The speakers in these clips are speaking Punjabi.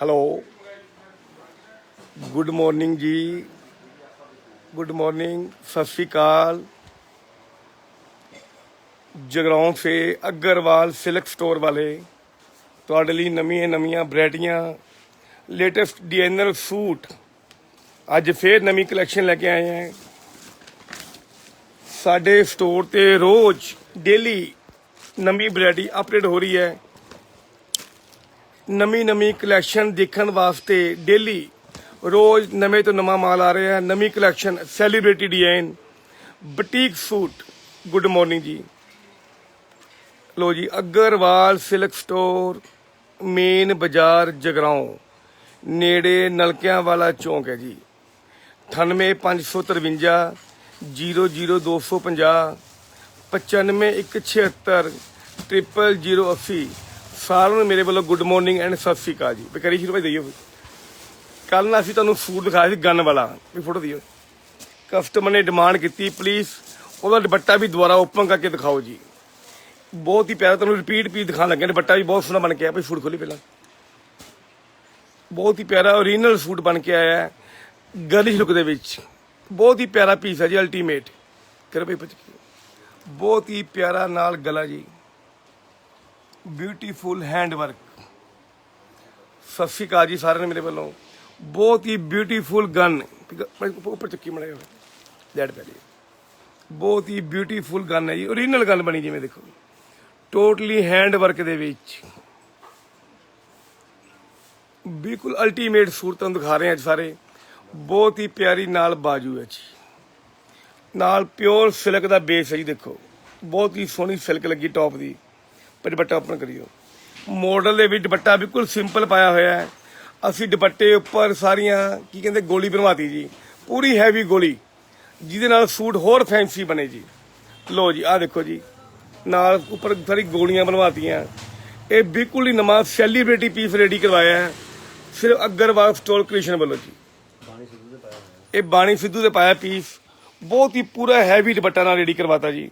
ਹੈਲੋ। ਗੁੱਡ ਮਾਰਨਿੰਗ ਜੀ। ਗੁੱਡ ਮਾਰਨਿੰਗ, ਸਤਿ ਸ਼੍ਰੀ ਅਕਾਲ। ਜਗਰਾਉਂ ਸੇ ਅਗਰਵਾਲ ਸਿਲਕ ਸਟੋਰ ਵਾਲੇ, ਤੁਹਾਡੇ ਲਈ ਨਵੀਆਂ ਨਵੀਆਂ ਵੈਰਾਈਟੀਆਂ, ਲੇਟੈਸਟ ਡਿਜ਼ਾਈਨਰ ਸੂਟ। ਅੱਜ ਫੇਰ ਨਵੀਂ ਕਲੈਕਸ਼ਨ ਲੈ ਕੇ ਆਏ ਹਾਂ। ਸਾਡੇ ਸਟੋਰ ਤੇ ਰੋਜ਼ ਡੇਲੀ ਨਵੀਂ ਵੈਰਾਈਟੀ ਅਪਡੇਟ ਹੋ ਰਹੀ ਹੈ। ਨਵੀਂ ਨਵੀਂ ਕਲੈਕਸ਼ਨ ਦੇਖਣ ਵਾਸਤੇ ਡੇਲੀ ਰੋਜ਼ ਨਵੇਂ ਤੋਂ ਨਵਾਂ ਮਾਲ ਆ ਰਿਹਾ ਹੈ। ਨਵੀਂ collection celebrity design boutique suit good morning ਜੀ। ਲੋ ਜੀ, ਅਗਰਵਾਲ ਸਿਲਕ ਸਟੋਰ ਮੇਨ ਬਾਜ਼ਾਰ ਜਗਰਾਉਂ। ਨੇੜੇ ਨਲਕਿਆਂ ਵਾਲਾ ਚੌਂਕ ਹੈ ਜੀ। 98553 00250 95176 ਟ੍ਰਿਪਲ 080 ਸਾਰਿਆਂ ਨੂੰ ਮੇਰੇ ਵੱਲੋਂ ਗੁੱਡ ਮਾਰਨਿੰਗ ਐਂਡ ਸਤਿ ਸ਼੍ਰੀ ਅਕਾਲ ਜੀ। ਬਕਰੀ ਸ਼ੁਰੂ ਭਾਈ, ਦਈਓ ਕੱਲ ਨਾ ਅਸੀਂ ਤੁਹਾਨੂੰ ਸੂਟ ਦਿਖਾਇਆ ਸੀ ਗਨ ਵਾਲਾ। ਵੀ ਫੋਟੋ ਦਿਓ। ਕਸਟਮਰ ਨੇ ਡਿਮਾਂਡ ਕੀਤੀ ਪਲੀਜ਼ ਉਹਦਾ ਦੁਪੱਟਾ ਵੀ ਦੁਬਾਰਾ ਓਪਨ ਕਰਕੇ ਦਿਖਾਓ ਜੀ। ਬਹੁਤ ਹੀ ਪਿਆਰਾ ਤੁਹਾਨੂੰ ਰਿਪੀਟ ਪੀਸ ਦਿਖਾਣ ਲੱਗੇ ਦੁਪੱਟਾ ਵੀ ਬਹੁਤ ਸੋਹਣਾ ਬਣ ਕੇ ਆਇਆ ਭਾਈ, ਸੂਟ ਖੋਲੀ ਪਹਿਲਾਂ। ਬਹੁਤ ਹੀ ਪਿਆਰਾ ਓਰੀਜਨਲ ਸੂਟ ਬਣ ਕੇ ਆਇਆ ਹੈ ਗਰਲਿਸ਼ ਲੁੱਕ ਦੇ ਵਿੱਚ। ਬਹੁਤ ਹੀ ਪਿਆਰਾ ਪੀਸ ਹੈ ਜੀ ਅਲਟੀਮੇਟ ਕਰੋ ਭਾਈ ਬਹੁਤ ਹੀ ਪਿਆਰਾ ਨਾਲ ਗਲਾ ਜੀ। ਬਿਊਟੀਫੁਲ ਹੈਂਡ ਵਰਕ ਸਤਿ ਸ਼੍ਰੀ ਅਕਾਲ ਜੀ ਸਾਰਿਆਂ ਨੇ ਮੇਰੇ ਵੱਲੋਂ। ਬਹੁਤ ਹੀ ਬਿਊਟੀਫੁਲ ਗਨ ਉੱਪਰ ਚੱਕੀ ਮੜਿਆ ਹੋਏ ਲੈਟ ਪੈ ਬਹੁਤ ਹੀ ਬਿਊਟੀਫੁਲ ਗਨ ਹੈ ਜੀ। ਓਰੀਜਨਲ ਗਨ ਬਣੀ ਜਿਵੇਂ ਦੇਖੋ। ਟੋਟਲੀ ਹੈਂਡ ਵਰਕ ਦੇ ਵਿੱਚ। ਬਿਲਕੁਲ ਅਲਟੀਮੇਟ ਸੂਰਤ ਨੂੰ ਦਿਖਾ ਰਹੇ ਹਾਂ ਅੱਜ ਸਾਰੇ। ਬਹੁਤ ਹੀ ਪਿਆਰੀ ਨਾਲ ਬਾਜੂ ਹੈ ਜੀ। ਨਾਲ ਪਿਓਰ ਸਿਲਕ ਦਾ ਬੇਸ ਹੈ ਜੀ ਦੇਖੋ। ਬਹੁਤ ਹੀ ਸੋਹਣੀ ਸਿਲਕ ਲੱਗੀ ਟੌਪ ਦੀ। ਪਰ ਦੁਪੱਟਾ ਓਪਨ ਕਰੀਓ। ਮਾਡਲ ਦੇ ਵਿੱਚ ਦੁਪੱਟਾ ਬਿਲਕੁਲ ਸਿੰਪਲ ਪਾਇਆ ਹੋਇਆ ਹੈ। ਅਸੀਂ ਦੁਪੱਟੇ ਉੱਪਰ ਸਾਰੀਆਂ, ਕੀ ਕਹਿੰਦੇ, ਗੋਲੀ ਬਣਵਾਤੀ ਜੀ। ਪੂਰੀ ਹੈਵੀ ਗੋਲੀ, ਜਿਹਦੇ ਨਾਲ ਸੂਟ ਹੋਰ ਫੈਂਸੀ ਬਣੇ ਜੀ। ਲੋ ਜੀ, ਆਹ ਦੇਖੋ ਜੀ। ਨਾਲ ਉੱਪਰ ਸਾਰੀ ਗੋਲੀਆਂ ਬਣਵਾਤੀਆਂ। ਇਹ ਬਿਲਕੁਲ ਹੀ ਨਵਾਂ ਸੈਲੀਬ੍ਰਿਟੀ ਪੀਸ ਰੈਡੀ ਕਰਵਾਇਆ ਹੈ। ਸਿਰਫ ਅਗਰਵਾਲ ਸਟੋਰ ਕ੍ਰੀਏਸ਼ਨ ਵੱਲੋਂ ਜੀ। ਇਹ ਬਾਣੀ ਸਿੱਧੂ ਦੇ ਪਾਇਆ ਪੀਸ ਬਹੁਤ ਹੀ ਪੂਰਾ ਹੈਵੀ ਦੁਪੱਟਾ ਨਾਲ ਰੈਡੀ ਕਰਵਾਤਾ ਜੀ।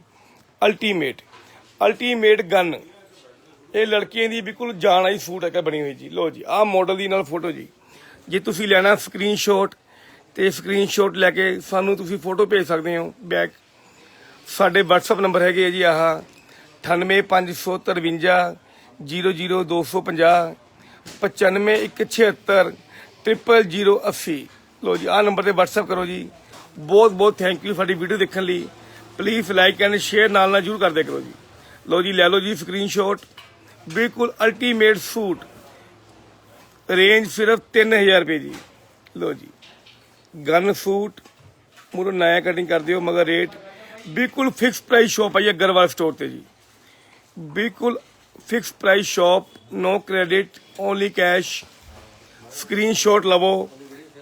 ਅਲਟੀਮੇਟ ਅਲਟੀਮੇਟ ਗਨ ਇਹ ਲੜਕੀਆਂ ਦੀ ਬਿਲਕੁਲ ਜਾਣ ਵਾਲੀ ਸੂਟ ਹੈਗਾ ਬਣੀ ਹੋਈ ਜੀ। ਲੋ ਜੀ, ਆਹ ਮਾਡਲ ਦੀ ਨਾਲ ਫੋਟੋ ਜੀ। ਜੇ ਤੁਸੀਂ ਲੈਣਾ ਸਕਰੀਨਸ਼ਾਟ ਤੇ ਸਕਰੀਨਸ਼ਾਟ ਲੈ ਕੇ ਸਾਨੂੰ ਤੁਸੀਂ ਫੋਟੋ ਭੇਜ ਸਕਦੇ ਹੋ ਬੈਕ ਸਾਡੇ WhatsApp ਨੰਬਰ ਹੈਗੇ ਆ ਜੀ ਆਹ। 98553 00250 95176 00080 ਲੋ ਜੀ, ਆਹ ਨੰਬਰ ਤੇ WhatsApp ਕਰੋ ਜੀ। ਬਹੁਤ ਬਹੁਤ ਥੈਂਕ ਯੂ ਸਾਡੀ ਵੀਡੀਓ ਦੇਖਣ ਲਈ। ਪਲੀਜ਼ ਲਾਈਕ ਐਂਡ ਸ਼ੇਅਰ ਨਾਲ ਨਾਲ ਜਰੂਰ ਕਰਦੇ ਕਰੋ ਜੀ। ਲੋ ਜੀ, ਲੈ ਲਓ ਜੀ ਸਕਰੀਨਸ਼ਾਟ ਬਿਲਕੁਲ ਅਲਟੀਮੇਟ ਸੂਟ। ਰੇਂਜ ਸਿਰਫ 3000 ਰੁਪਏ ਜੀ ਲੋ ਜੀ ਗਨ ਸੂਟ ਮੂਰੋ ਨਇਆ ਕਟਿੰਗ ਕਰ ਦਿਓ ਮਗਰ ਰੇਟ ਬਿਲਕੁਲ ਫਿਕਸ ਪ੍ਰਾਈਸ ਸ਼ਾਪ ਹੈ ਜੀ ਅਗਰਵਾਲ ਸਟੋਰ ਤੇ ਜੀ। ਬਿਲਕੁਲ fix price shop no credit only cash screenshot ਲਵੋ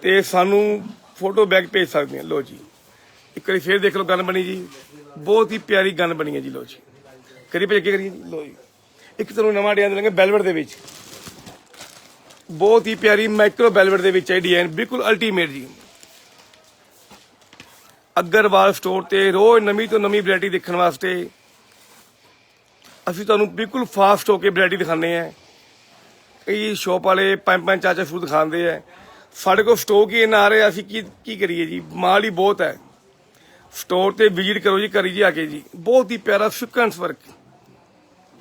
ਤੇ ਸਾਨੂੰ ਫੋਟੋ ਬੈਕ ਭੇਜ ਸਕਦੇ ਹੋ। ਲੋ ਜੀ, ਇੱਕ ਵਾਰੀ ਫੇਰ ਦੇਖ ਲਓ ਗਨ ਬਣੀ ਜੀ। ਬਹੁਤ ਹੀ ਪਿਆਰੀ ਗਨ ਬਣੀ ਹੈ ਜੀ ਲੋ ਜੀ। ਕਰੀ ਭੇਜ ਕੇ ਕਰੀਏ ਜੀ। ਲੋ ਜੀ। ਇੱਕ ਤੁਹਾਨੂੰ ਨਵਾਂ ਡਿਜ਼ਾਈਨ ਦੇਣਗੇ ਬੈਲਵਟ ਦੇ ਵਿੱਚ। ਬਹੁਤ ਹੀ ਪਿਆਰੀ ਮਾਈਕਰੋ ਬੈਲਵਟ ਦੇ ਵਿੱਚ ਹੈ ਡਿਜ਼ਾਈਨ, ਬਿਲਕੁਲ ਅਲਟੀਮੇਟ ਜੀ। ਅਗਰਵਾਲ ਸਟੋਰ ਤੇ ਰੋਜ਼ ਨਵੀਂ ਤੋਂ ਨਵੀਂ ਵੈਰਾਈਟੀ ਦੇਖਣ ਵਾਸਤੇ ਅਸੀਂ ਤੁਹਾਨੂੰ ਬਿਲਕੁਲ ਫਾਸਟ ਹੋ ਕੇ ਵੈਰਾਈਟੀ ਦਿਖਾਉਂਦੇ ਆ ਕਈ ਸ਼ੋਪ ਵਾਲੇ ਪੰਜ ਪੰਜ ਚਾਰ ਸੂਟ ਦਿਖਾਉਂਦੇ ਆ। ਸਾਡੇ ਕੋਲ ਸਟੋਕ ਹੀ ਇੰਨਾ ਆ ਰਿਹਾ, ਅਸੀਂ ਕੀ ਕੀ ਕਰੀਏ ਜੀ? ਮਾਲ ਹੀ ਬਹੁਤ ਹੈ। ਸਟੋਰ ਤੇ ਵਿਜ਼ਿਟ ਕਰੋ ਜੀ ਕਰੀ ਜੀ ਆ ਕੇ ਜੀ। ਬਹੁਤ ਹੀ ਪਿਆਰਾ ਸਿਕੁਐਂਸ ਵਰਕ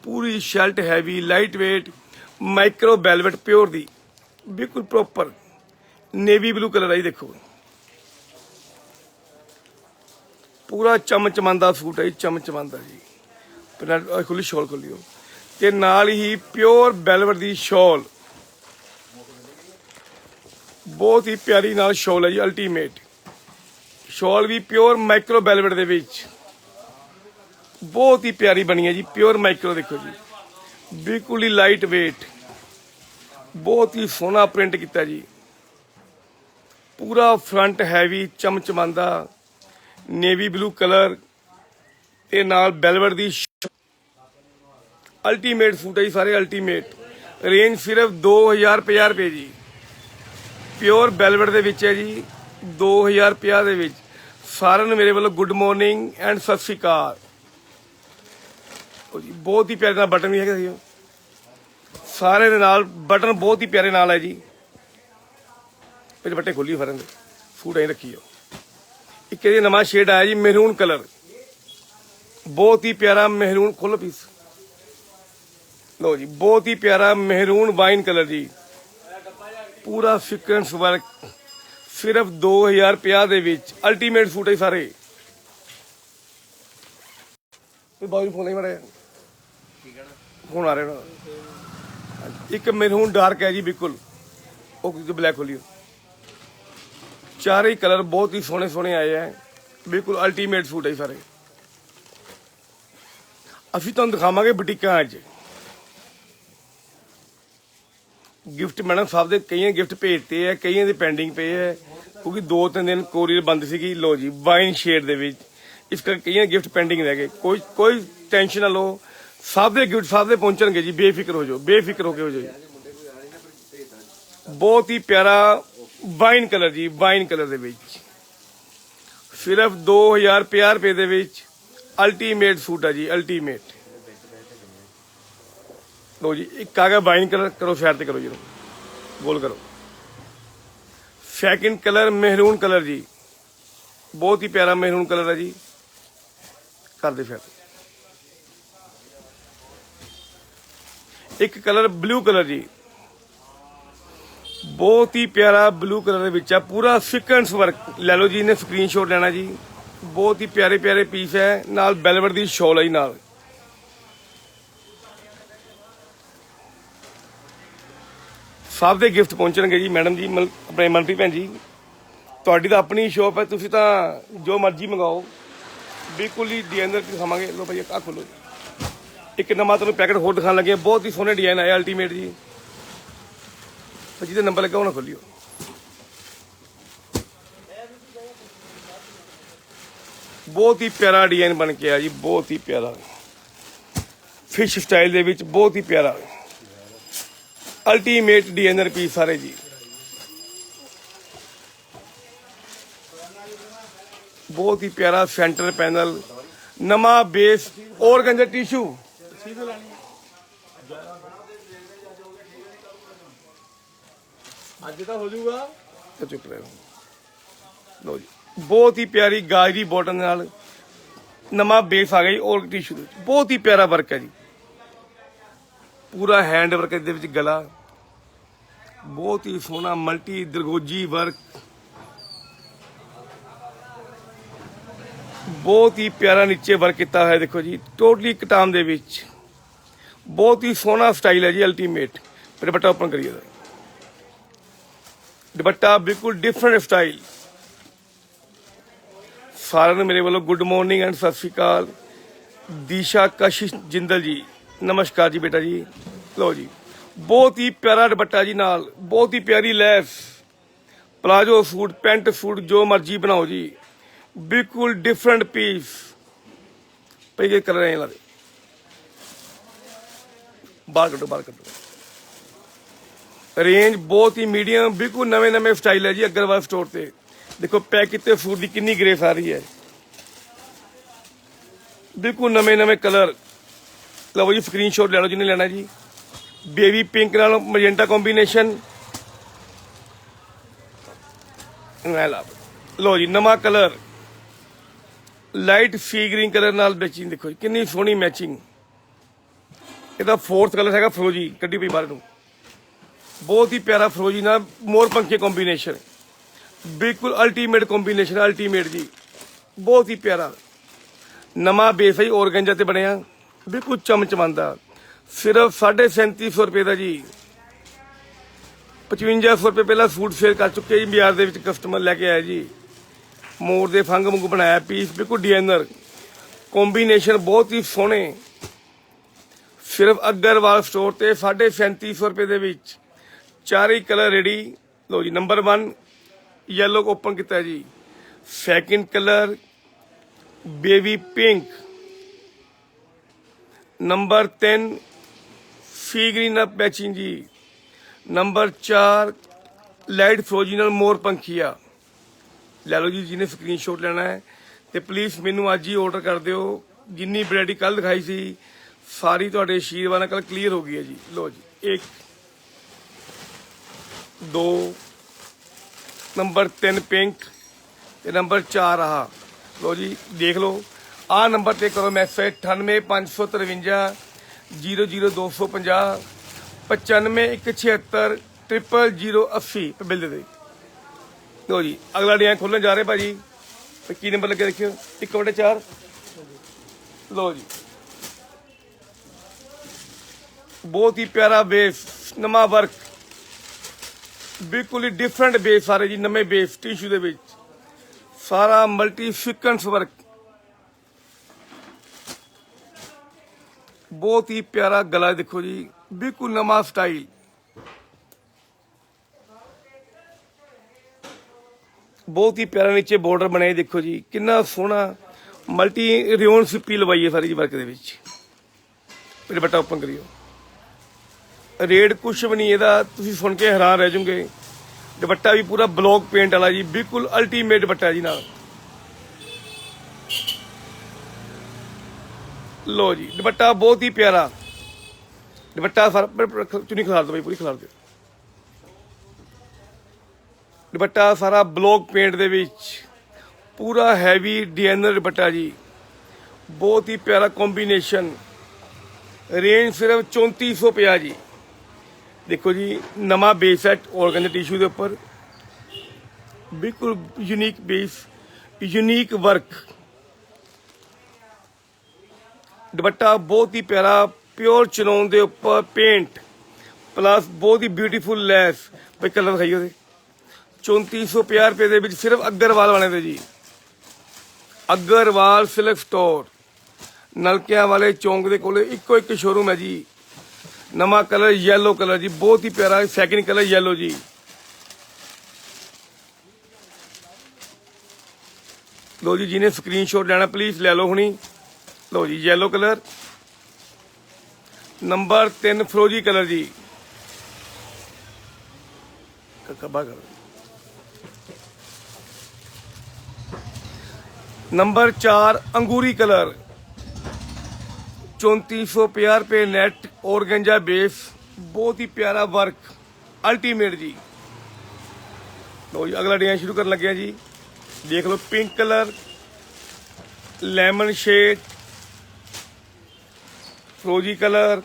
ਪੂਰੀ ਸ਼ੈਲਟ heavy light weight micro velvet pure ਦੀ। ਬਿਲਕੁਲ ਪ੍ਰੋਪਰ ਨੇਵੀ ਬਲੂ ਕਲਰ ਆਈ ਦੇਖੋ। ਪੂਰਾ ਚਮਚਮੰਦਾ ਸੂਟ ਹੈ ਜੀ, ਚਮਚਮੰਦਾ ਜੀ। ਪਹਿਲਾਂ ਖੁੱਲੀ ਸ਼ਾਲ ਖੋਲਿਓ। ਤੇ ਨਾਲ ਹੀ ਪਿਓਰ ਵੈਲਵਟ ਦੀ ਸ਼ਾਲ ਬਹੁਤ ਹੀ ਪਿਆਰੀ ਨਾਲ ਸ਼ਾਲ ਹੈ ਜੀ ਅਲਟੀਮੇਟ ਸ਼ਾਲ ਵੀ ਪਿਓਰ ਮਾਈਕਰੋ ਵੈਲਵਟ ਦੇ ਵਿੱਚ। ਬਹੁਤ ਹੀ ਪਿਆਰੀ ਬਣੀ ਹੈ ਜੀ ਪਿਓਰ ਮਾਈਕਰੋ ਦੇਖੋ ਜੀ। ਬਿਲਕੁਲ ਹੀ ਲਾਈਟ weight ਬਹੁਤ ਹੀ ਸੋਹਣਾ ਪ੍ਰਿੰਟ ਕੀਤਾ ਜੀ। ਪੂਰਾ ਫਰੰਟ ਹੈਵੀ ਚਮਚਮਾਂਦਾ ਨੇਵੀ ਬਲੂ ਕਲਰ ਤੇ ਨਾਲ ਵੈਲਵਟ ਦੀ ਅਲਟੀਮੇਟ ਸੂਟ ਹੈ ਜੀ ਸਾਰੇ ਅਲਟੀਮੇਟ ਰੇਂਜ ਸਿਰਫ 2050 ਰੁਪਏ ਜੀ। ਪਿਓਰ ਵੈਲਵਟ ਦੇ ਵਿੱਚ ਹੈ ਜੀ 2050 ਦੇ ਵਿੱਚ। ਸਾਰਿਆਂ ਨੂੰ ਮੇਰੇ ਵੱਲੋਂ ਗੁੱਡ ਮਾਰਨਿੰਗ ਐਂਡ ਸਤਿ ਸ਼੍ਰੀ ਅਕਾਲ। ਉਹ ਜੀ ਬਹੁਤ ਹੀ ਪਿਆਰੇ ਨਾਲ ਬਟਨ ਵੀ ਹੈਗਾ ਜੀ ਉਹ। ਸਾਰੇ ਦੇ ਨਾਲ ਬਟਨ ਬਹੁਤ ਹੀ ਪਿਆਰੇ ਨਾਲ ਹੈ ਜੀ। ਇਹ ਦੁਪੱਟੇ ਖੋਲੀ ਫਰਨ ਦੇ। ਸੂਟ ਐਂ ਰੱਖੀ ਹੋ ਇੱਕ ਇਹਦੇ ਨਵਾਂ ਸ਼ੇਡ ਆਇਆ ਜੀ ਮਹਿਰੂਨ ਕਲਰ ਬਹੁਤ ਹੀ ਪਿਆਰਾ ਮਹਿਰੂਨ ਖੁੱਲ ਪੀਸ ਲੋ ਜੀ, ਬਹੁਤ ਹੀ ਪਿਆਰਾ ਮਹਿਰੂਨ ਵਾਈਨ ਕਲਰ ਜੀ। ਪੂਰਾ ਸਿਕਵੈਂਸ ਵਰਕ ਸਿਰਫ 2050 ਦੇ ਵਿੱਚ ਅਲਟੀਮੇਟ ਸੂਟ ਹੈ ਸਾਰੇ। ਇਹ ਬਾਬੂ ਫੋਨ ਨਹੀਂ ਮੜਿਆ ਹੁਣ ਆ ਰਹੇ ਨਾ। ਹਾਂਜੀ। ਇੱਕ ਮਹਿਰੂਨ ਡਾਰਕ ਹੈ ਜੀ ਬਿਲਕੁਲ। ਉਹ ਕਿ ਬਲੈਕ ਹੋਲੀ ਚਾਰੇ ਕਲਰ ਬਹੁਤ ਹੀ ਸੋਹਣੇ ਸੋਹਣੇ ਆਏ ਹੈ ਬਿਲਕੁਲ ਅਲਟੀਮੇਟ ਸੂਟ ਹੈ ਸਾਰੇ। ਅਸੀਂ ਤੁਹਾਨੂੰ ਦਿਖਾਵਾਂਗੇ ਬੁਟੀਕਾਂ ਅੱਜ। ਗਿਫਟ ਮੈਡਮ ਸਾਹਿਬ ਦੇ ਕਈਆਂ ਗਿਫਟ ਭੇਜਤੇ ਆ ਕਈਆਂ ਦੇ ਪੈਂਡਿੰਗ ਪਏ ਆ ਕਿਉਂਕਿ ਦੋ ਤਿੰਨ ਦਿਨ ਕੋਰੀਅਰ ਬੰਦ ਸੀਗੀ ਲੋ ਜੀ ਵਾਈਨ ਸ਼ੇਡ ਦੇ ਵਿੱਚ। ਇਸ ਕਰਕੇ ਕਈਆਂ ਗਿਫਟ ਪੈਂਡਿੰਗ ਰਹਿ ਗਏ। ਕੋਈ ਕੋਈ ਟੈਨਸ਼ਨ ਨਾ ਲਓ। ਸਭ ਦੇ ਗਿਫਟ ਸਭ ਦੇ ਪਹੁੰਚਣਗੇ ਜੀ, ਬੇਫਿਕਰ ਹੋ ਜਾਓ, ਬੇਫਿਕਰ ਹੋ ਕੇ ਹੋ ਜਾਓ ਜੀ। ਬਹੁਤ ਹੀ ਪਿਆਰਾ ਵਾਈਨ ਕਲਰ ਜੀ, ਵਾਈਨ ਕਲਰ ਦੇ ਵਿੱਚ। ਸਿਰਫ 2050 ਰੁਪਏ ਦੇ ਵਿੱਚ ਅਲਟੀਮੇਟ ਸੂਟ ਆ ਜੀ ਅਲਟੀਮੇਟ ਲੋ ਜੀ, ਇੱਕ ਆ ਗਿਆ ਵਾਈਨ ਕਲਰ, ਕਰੋ ਸਾਈਡ ਤੇ ਕਰੋ ਜੀ ਇਹਨੂੰ। ਗੋਲ ਕਰੋ। ਸੈਕਿੰਡ ਕਲਰ ਮਹਿਰੂਨ ਕਲਰ ਜੀ। ਬਹੁਤ ਹੀ ਪਿਆਰਾ ਮਹਿਰੂਨ ਕਲਰ ਹੈ ਜੀ। ਕਰ ਦੇ ਫਿਰ ਇੱਕ ਕਲਰ ਬਲੂ ਕਲਰ ਜੀ। ਬਹੁਤ ਹੀ ਪਿਆਰਾ ਬਲੂ ਕਲਰ ਦੇ ਵਿੱਚ ਆ, ਪੂਰਾ ਸਿਕਵੈਂਸ ਵਰਕ ਲੈ ਲਓ ਜੀ ਨੇ ਸਕਰੀਨਸ਼ਾਟ ਲੈਣਾ ਜੀ। ਬਹੁਤ ਹੀ ਪਿਆਰੇ ਪਿਆਰੇ ਪੀਸ ਹੈ, ਨਾਲ ਬੈਲਵਰ ਦੀ ਸ਼ਾਲ ਹੈ ਜੀ ਨਾਲ। ਸਭ ਦੇ ਗਿਫਟ ਪਹੁੰਚਣਗੇ ਜੀ ਮੈਡਮ ਜੀ ਆਪਣੇ ਮਨਪ੍ਰੀਤ ਭੈਣ ਜੀ। ਤੁਹਾਡੀ ਤਾਂ ਆਪਣੀ ਸ਼ੋਪ ਹੈ, ਤੁਸੀਂ ਤਾਂ ਜੋ ਮਰਜ਼ੀ ਮੰਗਾਓ ਬਿਲਕੁਲ ਹੀ ਡਿਜ਼ਾਈਨਰ ਦਿਖਾਵਾਂਗੇ ਲੋ ਭਾਈ ਆਹ ਖੋਲੋ ਜੀ। ਇੱਕ ਨਵਾਂ ਤੁਹਾਨੂੰ ਪੈਕਟ ਹੋਰ ਦਿਖਾਉਣ ਲੱਗੇ ਬਹੁਤ ਹੀ ਸੋਹਣੇ ਡਿਜ਼ਾਈਨ ਆਏ ਅਲਟੀਮੇਟ ਜੀ। ਤਾਂ ਜਿਹਦੇ ਨੰਬਰ ਲੱਗਾ ਉਹਨਾਂ ਖੋਲਿਓ। ਬਹੁਤ ਹੀ ਪਿਆਰਾ ਡਿਜ਼ਾਈਨ ਬਣ ਕੇ ਆ ਜੀ, ਬਹੁਤ ਹੀ ਪਿਆਰਾ। ਫਿਸ਼ ਸਟਾਈਲ ਦੇ ਵਿੱਚ ਬਹੁਤ ਹੀ ਪਿਆਰਾ। ਅਲਟੀਮੇਟ ਡਿਜ਼ਾਈਨਰ ਪੀਸ ਸਾਰੇ ਜੀ। ਬਹੁਤ ਹੀ ਪਿਆਰਾ ਸੈਂਟਰ ਪੈਨਲ ਨਵਾਂ ਬੇਸ ਔਰਗੰਜਾ ਟਿਸ਼ੂ ਅੱਜ ਤਾਂ ਹੋ ਜਾਊਗਾ। ਤੇ ਚੁੱਪ ਰਹੋ ਲੋ ਜੀ। ਬਹੁਤ ਹੀ ਪਿਆਰੀ ਗਾਜਰੀ ਬੋਟਨ ਨਾਲ ਨਵਾਂ ਬੇਸ ਆ ਗਿਆ ਜੀ ਔਰ ਟਿਸ਼ੂ ਦੇ ਵਿੱਚ। ਬਹੁਤ ਹੀ ਪਿਆਰਾ ਵਰਕ ਹੈ ਜੀ। ਪੂਰਾ ਹੈਂਡ ਵਰਕ ਦੇ ਵਿੱਚ ਗਲਾ। ਬਹੁਤ ਹੀ ਸੋਹਣਾ ਮਲਟੀ ਦਰਗੋਜੀ ਵਰਕ ਬਹੁਤ ਹੀ ਪਿਆਰਾ ਨੀਚੇ ਵਰਕ ਕੀਤਾ ਹੋਇਆ ਦੇਖੋ ਜੀ ਟੋਟਲੀ ਕਟਾਮ ਦੇ ਵਿੱਚ। ਬਹੁਤ ਹੀ ਸੋਹਣਾ ਸਟਾਈਲ ਹੈ ਜੀ ਅਲਟੀਮੇਟ ਦੁਪੱਟਾ ਓਪਨ ਕਰੀਏ ਦਾ ਦੁਪੱਟਾ ਬਿਲਕੁਲ ਡਿਫਰੈਂਟ ਸਟਾਈਲ ਸਾਰਿਆਂ ਨੂੰ ਮੇਰੇ ਵੱਲੋਂ ਗੁੱਡ ਮਾਰਨਿੰਗ ਐਂਡ ਸਤਿ ਸ਼੍ਰੀ ਅਕਾਲ। ਦੀਸ਼ਾ ਕਸ਼ਿਸ਼ ਜਿੰਦਲ ਜੀ, ਨਮਸਕਾਰ ਜੀ ਬੇਟਾ ਜੀ। ਲਓ ਜੀ, ਬਹੁਤ ਹੀ ਪਿਆਰਾ ਦੁਪੱਟਾ ਜੀ ਨਾਲ, ਬਹੁਤ ਹੀ ਪਿਆਰੀ lace. Palazzo suit, pant suit, ਜੋ ਮਰਜ਼ੀ ਬਣਾਓ ਜੀ। ਬਿਲਕੁਲ ਡਿਫਰੈਂਟ ਪੀਸ ਪਈ ਕਲਰ ਐ ਲਾਦੇ ਬਾਹਰ ਕੱਢੋ ਬਾਹਰ ਕੱਢੋ। ਰੇਂਜ ਬਹੁਤ ਹੀ ਮੀਡੀਅਮ ਬਿਲਕੁਲ ਨਵੇਂ ਨਵੇਂ ਸਟਾਈਲ ਹੈ ਜੀ ਅਗਰਵਾਲ ਸਟੋਰ ਤੇ। ਦੇਖੋ ਪੈਕ ਕੀਤੇ ਫੂਡ ਦੀ ਕਿੰਨੀ ਗ੍ਰੇਸ ਆ ਰਹੀ ਹੈ। ਬਿਲਕੁਲ ਨਵੇਂ ਨਵੇਂ ਕਲਰ ਲਓ ਜੀ ਸਕਰੀਨਸ਼ਾਟ ਲੈ ਲਓ ਜਿਹਨੇ ਲੈਣਾ ਜੀ। ਬੇਬੀ ਪਿੰਕ ਨਾਲ ਮੈਜੈਂਟਾ ਕੰਬੀਨੇਸ਼ਨ ਲੈ ਲਾ ਲਓ ਜੀ, ਨਵਾਂ colour light sea green colour ਨਾਲ ਮੈਚਿੰਗ ਦੇਖੋ ਜੀ, ਕਿੰਨੀ ਸੋਹਣੀ ਮੈਚਿੰਗ। ਇਹਦਾ ਫੋਰਥ ਕਲਰ ਹੈਗਾ ਫਰੋਜੀ ਕੱਢੀ ਪਈ ਬਾਹਰ ਨੂੰ। ਬਹੁਤ ਹੀ ਪਿਆਰਾ ਫਰੋਜੀ ਨਾਲ ਮੋਰ ਪੰਖੇ ਕੰਬੀਨੇਸ਼ਨ ਬਿਲਕੁਲ ਅਲਟੀਮੇਟ ਕੰਬੀਨੇਸ਼ਨ ਅਲਟੀਮੇਟ ਜੀ। ਬਹੁਤ ਹੀ ਪਿਆਰਾ। ਨਵਾਂ ਬੇਸ ਹੈ ਔਰਗੰਜਾ ਤੇ ਬਣਿਆ। ਬਿਲਕੁਲ ਚਮਚਮੰਦਾ। ਸਿਰਫ 3750 ਰੁਪਏ ਦਾ ਜੀ। 5500 ਰੁਪਏ ਪਹਿਲਾਂ ਸੂਟ ਸੇਲ ਕਰ ਚੁੱਕੇ ਜੀ, ਬਾਜ਼ਾਰ ਦੇ ਵਿੱਚ ਕਸਟਮਰ ਲੈ ਕੇ ਆਇਆ ਜੀ। ਮੋਰ ਦੇ ਫੰਗ ਵਾਂਗੂ ਬਣਾਇਆ ਪੀਸ ਬਿਲਕੁਲ ਡਿਜ਼ਾਈਨਰ ਕੰਬੀਨੇਸ਼ਨ ਬਹੁਤ ਹੀ ਸੋਹਣੇ। ਸਿਰਫ ਅਗਰਵਾਲ ਸਟੋਰ ਤੇ 3750 ਰੁਪਏ ਦੇ ਵਿੱਚ। ਚਾਰੇ ਕਲਰ ਰੈਡੀ ਲੋ ਜੀ ਨੰਬਰ 1 ਯੈਲੋ ਓਪਨ ਕੀਤਾ ਜੀ। Second colour baby pink number 3 sea green up matching ਜੀ। ਨੰਬਰ 4 ਲਾਈਟ ਫਰੋਜੀਨਲ ਮੋਰ ਪੰਖੀਆ। ਲੈ ਲਓ ਜੀ, ਜਿਹਨੇ ਸਕਰੀਨਸ਼ਾਟ ਲੈਣਾ ਹੈ। ਤੇ ਪਲੀਜ਼ ਮੈਨੂੰ ਅੱਜ ਹੀ ਆਰਡਰ ਕਰ ਦਿਓ। ਜਿੰਨੀ ਵੈਰਾਈਟੀ ਕੱਲ ਦਿਖਾਈ ਸੀ, ਸਾਰੀ ਤੁਹਾਡੇ ਆਸ਼ੀਰਵਾਦ ਨਾਲ ਕੱਲ ਕਲੀਅਰ ਹੋ ਗਈ ਹੈ ਜੀ। ਲਓ ਜੀ, ਇੱਕ, ਦੋ ਨੰਬਰ 3 ਪਿੰਕ ਤੇ ਨੰਬਰ 4 ਆਹ। ਲਓ ਜੀ, ਦੇਖ ਲਓ। ਆਹ ਨੰਬਰ ਤੇ ਕਰੋ ਮੈਸੇਜ 98553 00250 95176 00080 ਤੇ ਬਿੱਲ ਦੇ ਦੇ ਲੋ ਜੀ, ਅਗਲਾ ਡਿਜ਼ਾਈਨ ਖੋਲਣ ਜਾ ਰਹੇ ਭਾਜੀ। ਕੀ ਨੰਬਰ ਲੱਗੇ ਦੇਖਿਓ। 1 ਵਟੇ 4 ਲੋ ਜੀ। ਬਹੁਤ ਹੀ ਪਿਆਰਾ ਬੇਸ, ਨਵਾਂ ਵਰਕ। ਬਿਲਕੁਲ ਹੀ ਡਿਫਰੈਂਟ ਬੇਸ ਸਾਰੇ ਜੀ, ਨਵੇਂ ਬੇਸ ਟਿਸ਼ੂ ਦੇ ਵਿੱਚ। ਸਾਰਾ ਮਲਟੀ ਸਿਕੁਐਂਸ ਵਰਕ ਬਹੁਤ ਹੀ ਪਿਆਰਾ ਗਲਾ ਦੇਖੋ ਜੀ। ਬਿਲਕੁਲ ਨਵਾਂ ਸਟਾਈਲ ਬਹੁਤ ਹੀ ਪਿਆਰਾ ਨੀਚੇ ਬਾਰਡਰ ਬਣਾਏ ਦੇਖੋ ਜੀ। ਕਿੰਨਾ ਸੋਹਣਾ ਮਲਟੀ ਰਿਓਨ ਸਿੱਪੀ ਲਵਾਈ ਹੈ ਸਾਰੀ ਜੀ ਵਰਕ ਦੇ ਵਿੱਚ। ਫਿਰ ਬਟਾ ਓਪਨ ਕਰਿਓ। ਰੇਡ ਕੁਛ ਵੀ ਨਹੀਂ, ਇਹਦਾ ਤੁਸੀਂ ਸੁਣ ਕੇ ਹੈਰਾਨ ਰਹਿ ਜਾਓਗੇ। ਦੁਪੱਟਾ ਵੀ ਪੂਰਾ ਬਲੌਕ ਪੇਂਟ ਵਾਲਾ ਜੀ, ਬਿਲਕੁਲ ਅਲਟੀਮੇਟ ਦੁਪੱਟਾ ਜੀ ਨਾਲ। ਲੋ ਜੀ, ਦੁਪੱਟਾ ਬਹੁਤ ਹੀ ਪਿਆਰਾ। ਦੁਪੱਟਾ ਸਰ ਚੁਣੀ ਖਿਲਾਰ ਦਿਓ ਬਈ, ਪੂਰੀ ਖਿਲਾਰ ਦਿਓ। ਦੁਪੱਟਾ ਸਾਰਾ ਬਲੌਕ ਪੇਂਟ ਦੇ ਵਿੱਚ। ਪੂਰਾ ਹੈਵੀ ਡਿਜ਼ਾਈਨਰ ਦੁਪੱਟਾ ਜੀ। ਬਹੁਤ ਹੀ ਪਿਆਰਾ ਕੰਬੀਨੇਸ਼ਨ। ਰੇਂਜ ਸਿਰਫ 3450 ਜੀ। ਦੇਖੋ ਜੀ, ਨਵਾਂ ਬੇਸ ਸੈਟ ਔਰਗਨ ਟਿਸ਼ੂ ਦੇ ਉੱਪਰ। ਬਿਲਕੁਲ ਯੂਨੀਕ ਬੇਸ ਯੂਨੀਕ ਵਰਕ ਦੁਪੱਟਾ ਬਹੁਤ ਹੀ ਪਿਆਰਾ ਪਿਓਰ ਚਨੌਨ ਦੇ ਉੱਪਰ ਪੇਂਟ ਪਲੱਸ ਬਹੁਤ ਹੀ ਬਿਊਟੀਫੁਲ ਲੈਸ ਬਈ ਕਲਰ ਦਿਖਾਈਓ ਉਹਦੇ। 3450 ਰੁਪਏ ਦੇ ਵਿੱਚ ਸਿਰਫ ਅਗਰਵਾਲ ਵਾਲੇ ਦੇ ਜੀ। Agarwal silk store. ਨਲਕਿਆਂ ਵਾਲੇ ਚੌਂਕ ਦੇ ਕੋਲੇ ਇੱਕੋ ਇੱਕ ਸ਼ੋਰੂਮ ਹੈ ਜੀ। ਨਵਾਂ ਕਲਰ ਯੈਲੋ ਕਲਰ ਜੀ, ਬਹੁਤ ਹੀ ਪਿਆਰਾ ਸੈਕਿੰਡ ਕਲਰ ਯੈਲੋ ਜੀ। ਲੋ ਜੀ, ਜਿਹਨੇ ਸਕਰੀਨਸ਼ਾਟ ਲੈਣਾ ਪਲੀਜ਼ ਲੈ ਲਓ ਹੁਣੀ। ਲੋ ਜੀ ਯੈਲੋ ਕਲਰ। ਨੰਬਰ 3 ਫਰੋਜੀ ਕਲਰ ਜੀ। ਕਬਾ ਕਰੋ। ਨੰਬਰ 4 ਅੰਗੂਰੀ ਕਲਰ। 3450 ਰੁਪਏ ਨੈਟ ਔਰਗੰਜਾ ਬੇਸ ਬਹੁਤ ਹੀ ਪਿਆਰਾ ਵਰਕ ਅਲਟੀਮੇਟ ਜੀ। ਲੋ ਜੀ, ਅਗਲਾ ਡਿਜ਼ਾਈਨ ਸ਼ੁਰੂ ਕਰਨ ਲੱਗਿਆ ਜੀ। ਦੇਖ ਲਓ ਪਿੰਕ ਕਲਰ ਲੈਮਨ ਸ਼ੇਡ ਫਰੋਜੀ ਕਲਰ।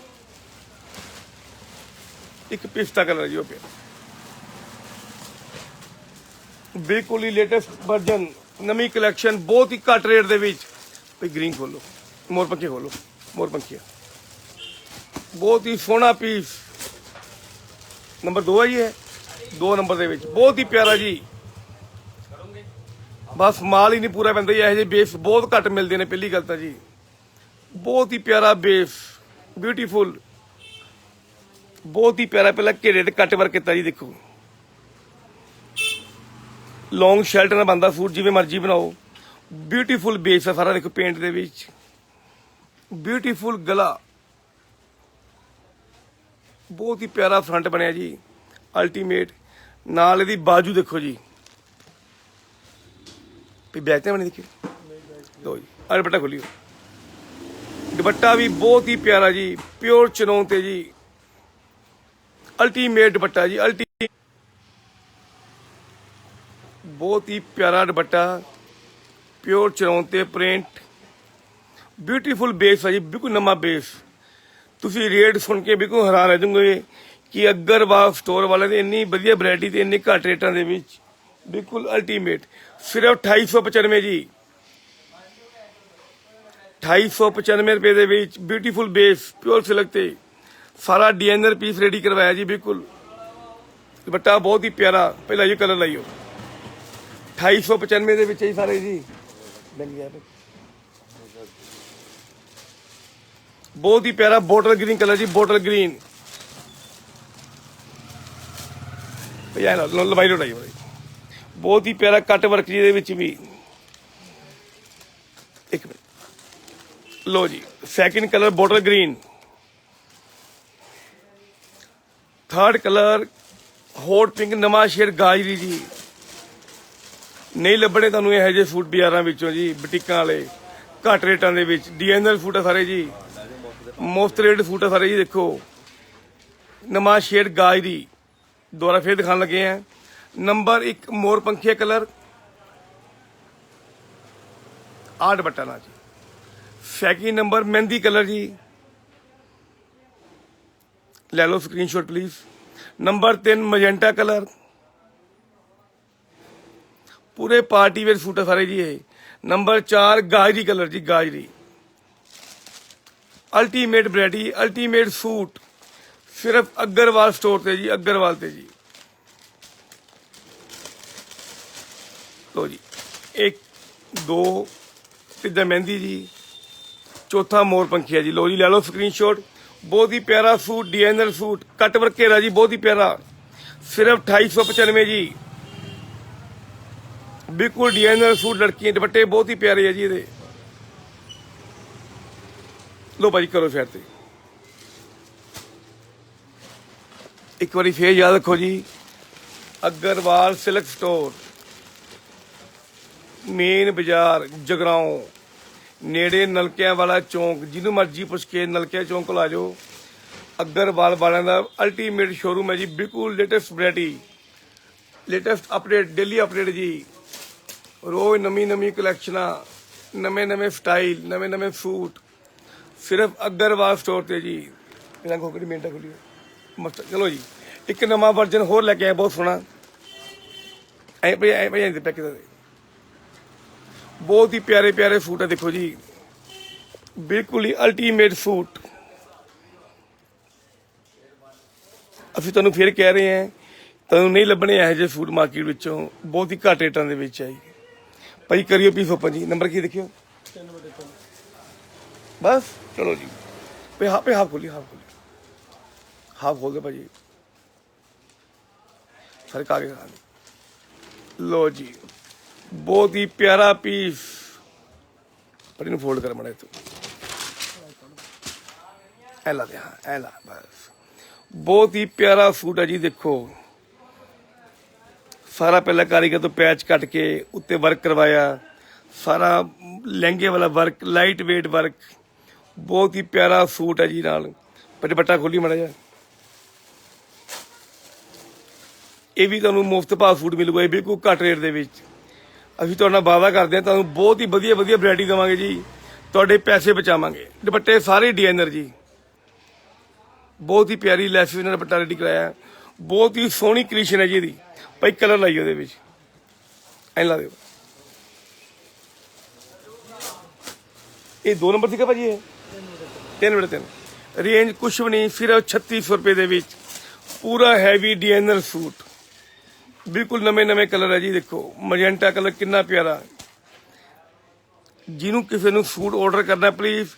ਇੱਕ ਪਿਸਤਾ ਕਲਰ ਜੀ ਉਹ ਪਿਆ। ਬਿਲਕੁਲ ਹੀ ਲੇਟੈਸਟ ਵਰਜਨ ਨਵੀਂ ਕਲੈਕਸ਼ਨ ਬਹੁਤ ਹੀ ਘੱਟ ਰੇਟ ਦੇ ਵਿੱਚ। ਵੀ ਗ੍ਰੀਨ ਖੋਲੋ, ਮੋਰ ਪੰਖੀ ਖੋਲੋ, ਮੋਰ ਪੰਖੀਆ ਬਹੁਤ ਹੀ ਸੋਹਣਾ ਪੀਸ ਨੰਬਰ 2 ਹੈ ਜੀ ਹੈ 2 ਨੰਬਰ ਦੇ ਵਿੱਚ। ਬਹੁਤ ਹੀ ਪਿਆਰਾ ਜੀ। ਬਸ ਮਾਲ ਹੀ ਨਹੀਂ ਪੂਰਾ ਪੈਂਦਾ ਜੀ, ਇਹੋ ਜਿਹੇ ਬੇਸ ਬਹੁਤ ਘੱਟ ਮਿਲਦੇ ਨੇ, ਪਹਿਲੀ ਗੱਲ ਤਾਂ ਜੀ। ਬਹੁਤ ਹੀ ਪਿਆਰਾ ਬੇਸ ਬਿਊਟੀਫੁਲ ਬਹੁਤ ਹੀ ਪਿਆਰਾ, ਪਹਿਲਾਂ ਘੇਰੇ ਤੇ ਕੱਟ ਵਰਕ ਕੀਤਾ ਜੀ, ਦੇਖੋ। ਲੌਂਗ ਸ਼ਰਟ ਨਾਲ ਬੰਦਾ ਸੂਟ ਜਿਵੇਂ ਮਰਜ਼ੀ ਬਣਾਓ। ਬਿਊਟੀਫੁਲ ਬੇਸ ਹੈ ਸਾਰਾ, ਦੇਖੋ ਪੇਂਟ ਦੇ ਵਿੱਚ। ਬਿਊਟੀਫੁਲ ਗਲਾ। ਬਹੁਤ ਹੀ ਪਿਆਰਾ ਫਰੰਟ ਬਣਿਆ ਜੀ ਅਲਟੀਮੇਟ ਨਾਲ ਇਹਦੀ ਬਾਜੂ ਦੇਖੋ ਜੀ। ਵੀ ਬੈਕ ਤੇ ਬਣੀ ਦੇਖੀ? ਲੋ ਜੀ, ਆਹ ਦੁਪੱਟਾ ਖੋਲਿਓ। ਦੁਪੱਟਾ ਵੀ ਬਹੁਤ ਹੀ ਪਿਆਰਾ ਜੀ ਪਿਓਰ ਚਨੌਨ ਤੇ ਜੀ। ਅਲਟੀਮੇਟ ਦੁਪੱਟਾ ਜੀ ਅਲਟੀ ਬਹੁਤ ਹੀ ਪਿਆਰਾ ਦੁਪੱਟਾ ਪਿਓਰ ਚਨੌਨ ਤੇ ਪ੍ਰਿੰਟ ਬਿਊਟੀਫੁਲ ਬੇਸ ਹੈ ਜੀ, ਬਿਲਕੁਲ ਨਵਾਂ ਬੇਸ ਤੁਸੀਂ ਰੇਟ ਸੁਣ ਕੇ ਬਿਲਕੁਲ ਹੈਰਾਨ ਰਹਿ ਜਾਓਗੇ ਕਿ ਅਗਰਵਾਲ ਸਟੋਰ ਵਾਲਿਆਂ ਦੀ ਇੰਨੀ ਵਧੀਆ ਵੈਰਾਈਟੀ ਤੇ ਇੰਨੇ ਘੱਟ ਰੇਟਾਂ ਦੇ ਵਿੱਚ ਬਿਲਕੁਲ ਅਲਟੀਮੇਟ ਸਿਰਫ 2895 ਜੀ। 2895 ਰੁਪਏ ਦੇ ਵਿੱਚ ਬਿਊਟੀਫੁਲ ਬੇਸ ਪਿਓਰ ਸਿਲਕ ਤੇ। ਸਾਰਾ ਡਿਜ਼ਾਈਨਰ ਪੀਸ ਰੈਡੀ ਕਰਵਾਇਆ ਜੀ, ਬਿਲਕੁਲ। ਦੁਪੱਟਾ ਬਹੁਤ ਹੀ ਪਿਆਰਾ। ਪਹਿਲਾਂ ਜੀ ਕਲਰ ਲਾਈਓ। 2895 ਦੇ ਵਿੱਚ ਹੀ ਸਾਰੇ ਜੀ। ਮਿਲ ਗਿਆ ਤੇ ਬਹੁਤ ਹੀ ਪਿਆਰਾ ਬੋਟਲ ਗ੍ਰੀਨ ਕਲਰ ਜੀ ਬੋਟਲ ਗ੍ਰੀਨ। ਭਈਆ ਲੋ ਲਵਾਈ ਲੋੜਾਈ ਬਹੁਤ ਹੀ ਪਿਆਰਾ ਕੱਟ ਵਰਕ ਜੀ ਦੇ ਵਿੱਚ ਵੀ। ਇੱਕ ਮਿੰਟ। ਲੋ ਜੀ second colour bottle green. Third colour hot pink ਨਵਾਂ ਸ਼ੇਡ ਗਾਜਰੀ ਜੀ। ਨਹੀਂ ਲੱਭਣੇ ਤੁਹਾਨੂੰ ਇਹੋ ਜਿਹੇ ਸੂਟ ਬਾਜ਼ਾਰਾਂ ਵਿੱਚੋਂ ਜੀ, ਬੁਟੀਕਾਂ ਵਾਲੇ। ਘੱਟ ਰੇਟਾਂ ਦੇ ਵਿੱਚ। ਡੀਐਨਐਲ ਸੂਟ ਆ ਸਾਰੇ ਜੀ। ਮੁਫਤ ਰੇਟ ਸੂਟ ਆ ਸਾਰੇ ਜੀ, ਦੇਖੋ। ਨਮਾਜ਼ ਸ਼ੇਰ ਗਾਜ ਦੀ। ਦੁਬਾਰਾ ਫੇਰ ਦਿਖਾਉਣ ਲੱਗੇ ਆ। ਨੰਬਰ 1 ਮੋਰ ਪੰਖੀਆ ਕਲਰ। ਆਹ ਦੁਪੱਟਾ ਨਾ ਜੀ। ਸੈਕਿੰਡ ਨੰਬਰ ਮਹਿੰਦੀ ਕਲਰ ਜੀ। ਲੈ ਲਓ ਸਕਰੀਨਸ਼ਾਟ ਪਲੀਜ਼ ਨੰਬਰ 3 ਮਜੈਂਟਾ ਕਲਰ। ਪੂਰੇ ਪਾਰਟੀ ਵੇਅਰ ਸੂਟ ਆ ਸਾਰੇ ਜੀ ਇਹ। ਨੰਬਰ 4 ਗਾਜਰੀ ਕਲਰ ਜੀ, ਗਾਜਰੀ। Ultimate variety ultimate suit. ਸਿਰਫ ਅਗਰਵਾਲ ਸਟੋਰ ਤੇ ਜੀ, ਅਗਰਵਾਲ ਤੇ ਜੀ। ਲੋ ਜੀ, ਇੱਕ, ਦੋ ਤਿੱਜਾ ਮਹਿੰਦੀ ਜੀ। ਚੌਥਾ ਮੋਰ ਪੰਖੀਆ ਜੀ। ਲੋ ਜੀ, ਲੈ ਲਓ ਸਕਰੀਨਸ਼ਾਟ ਬਹੁਤ ਹੀ ਪਿਆਰਾ suit designer suit. Cut work ਘੇਰਾ ਜੀ, ਬਹੁਤ ਹੀ ਪਿਆਰਾ। ਸਿਰਫ 2895 ਜੀ। ਬਿਲਕੁਲ ਡਿਜ਼ਾਈਨਰ ਸੂਟ ਲੜਕੀਆਂ ਦੁਪੱਟੇ ਬਹੁਤ ਹੀ ਪਿਆਰੇ ਆ ਜੀ ਇਹਦੇ। ਲੋ ਭਾਜੀ ਕਰੋ ਸ਼ੇਅਰ ਤੇ। ਇੱਕ ਵਾਰੀ ਫੇਰ ਯਾਦ ਰੱਖੋ ਜੀ, ਅਗਰਵਾਲ ਸਿਲਕ ਸਟੋਰ, ਮੇਨ ਬਾਜ਼ਾਰ, ਜਗਰਾਉਂ, ਨੇੜੇ ਨਲਕਿਆਂ ਵਾਲਾ ਚੌਂਕ, ਜਿਹਨੂੰ ਮਰਜ਼ੀ ਪੁੱਛ ਕੇ ਨਲਕਿਆਂ ਚੌਂਕ ਕੋਲ ਆ ਜਾਓ। ਅਗਰਵਾਲ ਵਾਲਿਆਂ ਦਾ ਅਲਟੀਮੇਟ ਸ਼ੋਰੂਮ ਹੈ ਜੀ, ਬਿਲਕੁਲ latest variety latest update daily update ਜੀ। ਰੋਜ਼ ਨਵੀਂ ਨਵੀਂ ਕਲੈਕਸ਼ਨਾਂ ਨਵੇਂ ਨਵੇਂ ਸਟਾਈਲ ਨਵੇਂ ਨਵੇਂ ਸੂਟ। ਸਿਰਫ ਅਗਰਵਾਲ ਸਟੋਰ ਤੇ ਜੀ ਇਹਨਾਂ ਕੋਲ ਕਿਹੜੀ ਮਿੰਟਾਂ ਖੁੱਲੀ ਮਸਤ, ਚਲੋ ਜੀ, ਇੱਕ ਨਵਾਂ ਵਰਜਨ ਹੋਰ ਲੈ ਕੇ ਆਇਆ, ਬਹੁਤ ਸੋਹਣਾ। ਐ ਭਈ ਐ ਭਈ ਇਹਦੇ ਪੈਕ ਦੇ ਬਹੁਤ ਹੀ ਪਿਆਰੇ ਪਿਆਰੇ ਸੂਟ ਆ, ਦੇਖੋ ਜੀ। ਬਿਲਕੁਲ ਹੀ ਅਲਟੀਮੇਟ ਸੂਟ। ਅਸੀਂ ਤੁਹਾਨੂੰ ਫਿਰ ਕਹਿ ਰਹੇ ਹਾਂ, ਤੁਹਾਨੂੰ ਨਹੀਂ ਲੱਭਣੇ ਇਹੋ ਜਿਹੇ ਸੂਟ ਮਾਰਕੀਟ ਵਿੱਚੋਂ, ਬਹੁਤ ਹੀ ਘੱਟ ਰੇਟਾਂ ਦੇ ਵਿੱਚ ਆਈ ਭਾਈ ਕਰਿਓ ਪੀਸ ਓਪਨ ਜੀ, ਨੰਬਰ ਕੀ ਦੇਖਿਓ? ਬਸ, ਚਲੋ ਜੀ। ਪੇ ਹਾਂ, ਪੇ ਹਾਫ ਖੋਲੀ ਹਾਫ ਖੋਲੀ। ਹਾਫ ਖੋਲ ਦੇ ਭਾਜੀ ਸਾਰੇ ਕਾਗਜ਼ ਆ ਲੋ ਜੀ, ਬਹੁਤ ਹੀ ਪਿਆਰਾ ਪੀਸ। ਪਰ ਇਹਨੂੰ ਫੋਲਡ ਕਰ ਮੜਾ ਤੂੰ। ਐ ਲਾ ਦੇ, ਹਾਂ, ਐ ਲਾ, ਬਸ। ਬਹੁਤ ਹੀ ਪਿਆਰਾ ਸੂਟ ਹੈ ਜੀ, ਦੇਖੋ। ਸਾਰਾ ਪਹਿਲਾਂ ਕਾਰੀਗਰ ਤੋਂ ਪੈਚ ਕੱਟ ਕੇ ਉੱਤੇ ਵਰਕ ਕਰਵਾਇਆ। ਸਾਰਾ ਲਹਿੰਗੇ ਵਾਲਾ ਵਰਕ ਲਾਈਟ weight ਵਰਕ ਬਹੁਤ ਹੀ ਪਿਆਰਾ ਸੂਟ ਹੈ ਜੀ ਨਾਲ। ਪਰ ਦੁਪੱਟਾ ਖੋਲੀ ਮੜਾ ਜਾ ਇਹ ਵੀ ਤੁਹਾਨੂੰ ਮੁਫਤ ਭਾਅ ਸੂਟ ਮਿਲੂਗਾ ਇਹ ਬਿਲਕੁਲ ਘੱਟ ਰੇਟ ਦੇ ਵਿੱਚ। ਅਸੀਂ ਤੁਹਾਡੇ ਨਾਲ ਵਾਅਦਾ ਕਰਦੇ ਹਾਂ, ਤੁਹਾਨੂੰ ਬਹੁਤ ਹੀ ਵਧੀਆ ਵਧੀਆ ਵੈਰਾਈਟੀ ਦੇਵਾਂਗੇ ਜੀ। ਤੁਹਾਡੇ ਪੈਸੇ ਬਚਾਵਾਂਗੇ। ਦੁਪੱਟੇ ਸਾਰੇ ਡਿਜ਼ਾਈਨਰ ਜੀ। ਬਹੁਤ ਹੀ ਪਿਆਰੀ ਲੈਸ ਨਾਲ ਦੁਪੱਟਾ ਰੈਡੀ ਕਰਾਇਆ। ਬਹੁਤ ਹੀ ਸੋਹਣੀ ਕ੍ਰੀਏਸ਼ਨ ਹੈ ਜੀ ਇਹਦੀ। ਭਾਈ ਕਲਰ ਲਾਈ ਉਹਦੇ ਵਿੱਚ। ਐਂ ਲਾ ਦਿਓ। ਇਹ ਦੋ ਨੰਬਰ ਸੀਗਾ ਭਾਜੀ ਇਹ? ਤਿੰਨ ਬੜੇ ਤਿੰਨ। ਰੇਂਜ ਕੁਛ ਵੀ ਨਹੀਂ, ਸਿਰਫ 3600 ਰੁਪਏ ਦੇ ਵਿੱਚ। ਪੂਰਾ ਹੈਵੀ ਡਿਜ਼ਾਈਨਰ ਸੂਟ। ਬਿਲਕੁਲ ਨਵੇਂ ਨਵੇਂ ਕਲਰ ਹੈ ਜੀ, ਦੇਖੋ। ਮਜੈਂਟਾ ਕਲਰ ਕਿੰਨਾ ਪਿਆਰਾ। ਜਿਹਨੂੰ ਕਿਸੇ ਨੂੰ ਸੂਟ ਆਰਡਰ ਕਰਨਾ ਪਲੀਜ਼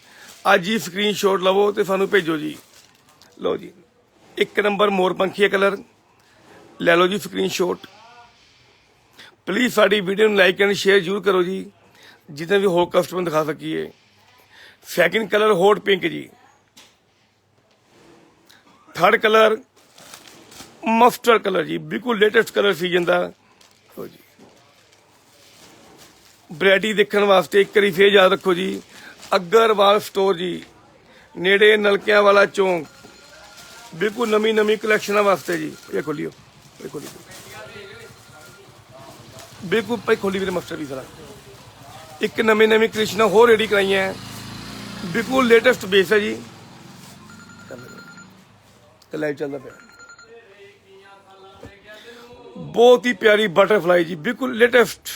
ਅੱਜ ਹੀ ਸਕਰੀਨਸ਼ਾਟ ਲਵੋ ਤੇ ਸਾਨੂੰ ਭੇਜੋ ਜੀ। ਲਓ ਜੀ। ਇੱਕ ਨੰਬਰ ਮੋਰ ਪੰਖੀਆ ਕਲਰ। ਲੈ ਲਓ ਜੀ ਸਕਰੀਨਸ਼ਾਟ ਪਲੀਜ਼ ਸਾਡੀ ਵੀਡੀਓ ਨੂੰ ਲਾਈਕ ਐਂਡ ਸ਼ੇਅਰ ਜ਼ਰੂਰ ਕਰੋ ਜੀ, ਜਿੱਦਾਂ ਵੀ ਹੋਰ ਕਸਟਮਰ ਦਿਖਾ ਸਕੀਏ। ਸੈਕਿੰਡ ਕਲਰ ਹੌਟ ਪਿੰਕ ਜੀ। ਥਰਡ ਕਲਰ ਮਸਟਰ ਕਲਰ ਜੀ। ਬਿਲਕੁਲ ਲੇਟੈਸਟ ਕਲਰ ਸੀਜ਼ਨ ਦਾ ਲਓ ਜੀ। ਵੈਰਾਈਟੀ ਦੇਖਣ ਵਾਸਤੇ ਇੱਕ ਵਾਰੀ ਫੇਰ ਯਾਦ ਰੱਖੋ ਜੀ। ਅਗਰਵਾਲ ਸਟੋਰ ਜੀ। ਨੇੜੇ ਨਲਕਿਆਂ ਵਾਲਾ ਚੌਂਕ। ਬਿਲਕੁਲ ਨਵੀਂ ਨਵੀਂ ਕਲੈਕਸ਼ਨਾਂ ਵਾਸਤੇ ਜੀ। ਇਹ ਖੋਲਿਓ। ਇਹ ਖੋਲਿਓ ਬਿਲਕੁਲ ਭਾਈ ਖੋਲੀ ਵੀਰੇ ਮਸਟਰ ਵੀ ਸਾਰਾ। ਇੱਕ ਨਵੀਂ ਨਵੀਂ ਕ੍ਰਿਸ਼ਨਾ ਹੋਰ ਰੈਡੀ ਕਰਾਈਆਂ ਬਿਲਕੁਲ ਲੇਟੈਸਟ ਬੇਸ ਹੈ ਜੀ। ਤੇ ਲਾਈਵ ਚੱਲਦਾ ਪਿਆ। ਬਹੁਤ ਹੀ ਪਿਆਰੀ ਬਟਰਫਲਾਈ ਜੀ। ਬਿਲਕੁਲ ਲੇਟੈਸਟ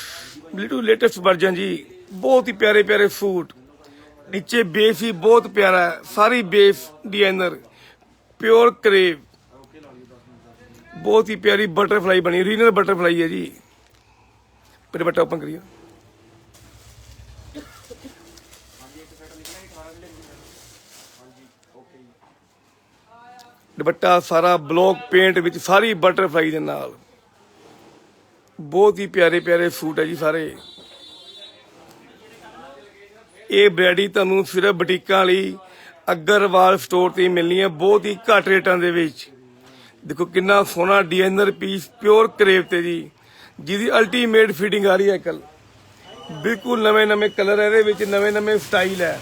ਬਿਲਕੁਲ ਲੇਟੈਸਟ ਵਰਜਨ ਜੀ। ਬਹੁਤ ਹੀ ਪਿਆਰੇ ਪਿਆਰੇ ਸੂਟ ਨੀਚੇ ਬੇਸ ਹੀ ਬਹੁਤ ਪਿਆਰਾ ਹੈ। ਸਾਰੀ ਬੇਸ ਡਿਜ਼ਾਈਨਰ ਪਿਓਰ ਕਰੇਵ ਬਹੁਤ ਹੀ ਪਿਆਰੀ ਬਟਰਫਲਾਈ ਬਣੀ ਓਰੀਜਨਲ ਬਟਰਫਲਾਈ ਹੈ ਜੀ। ਪਰ ਬਟਾ ਓਪਨ ਕਰੀਏ। ਦੁਪੱਟਾ ਸਾਰਾ ਬਲੌਕ ਪੇਂਟ ਵਿੱਚ ਸਾਰੀ ਬਟਰਫਲਾਈ ਦੇ ਨਾਲ। ਬਹੁਤ ਹੀ ਪਿਆਰੇ ਪਿਆਰੇ ਸੂਟ ਹੈ ਜੀ ਸਾਰੇ। ਇਹ ਬ੍ਰੈਡੀ ਤੁਹਾਨੂੰ ਸਿਰਫ ਬੁਟੀਕਾਂ ਲਈ ਅਗਰਵਾਲ ਸਟੋਰ ਤੇ ਮਿਲਣੀ ਹੈ, ਬਹੁਤ ਹੀ ਘੱਟ ਰੇਟਾਂ ਦੇ ਵਿੱਚ। ਦੇਖੋ ਕਿੰਨਾ ਸੋਹਣਾ ਡਿਜ਼ਾਈਨਰ ਪੀਸ ਪਿਓਰ ਕਰੇਵ ਤੇ ਜੀ, ਜਿਹਦੀ ਅਲਟੀਮੇਟ ਫਿਟਿੰਗ ਆ ਰਹੀ ਹੈ ਕੱਲ ਬਿਲਕੁਲ ਨਵੇਂ ਨਵੇਂ ਕਲਰ ਇਹਦੇ ਵਿੱਚ, ਨਵੇਂ ਨਵੇਂ ਸਟਾਈਲ ਹੈ।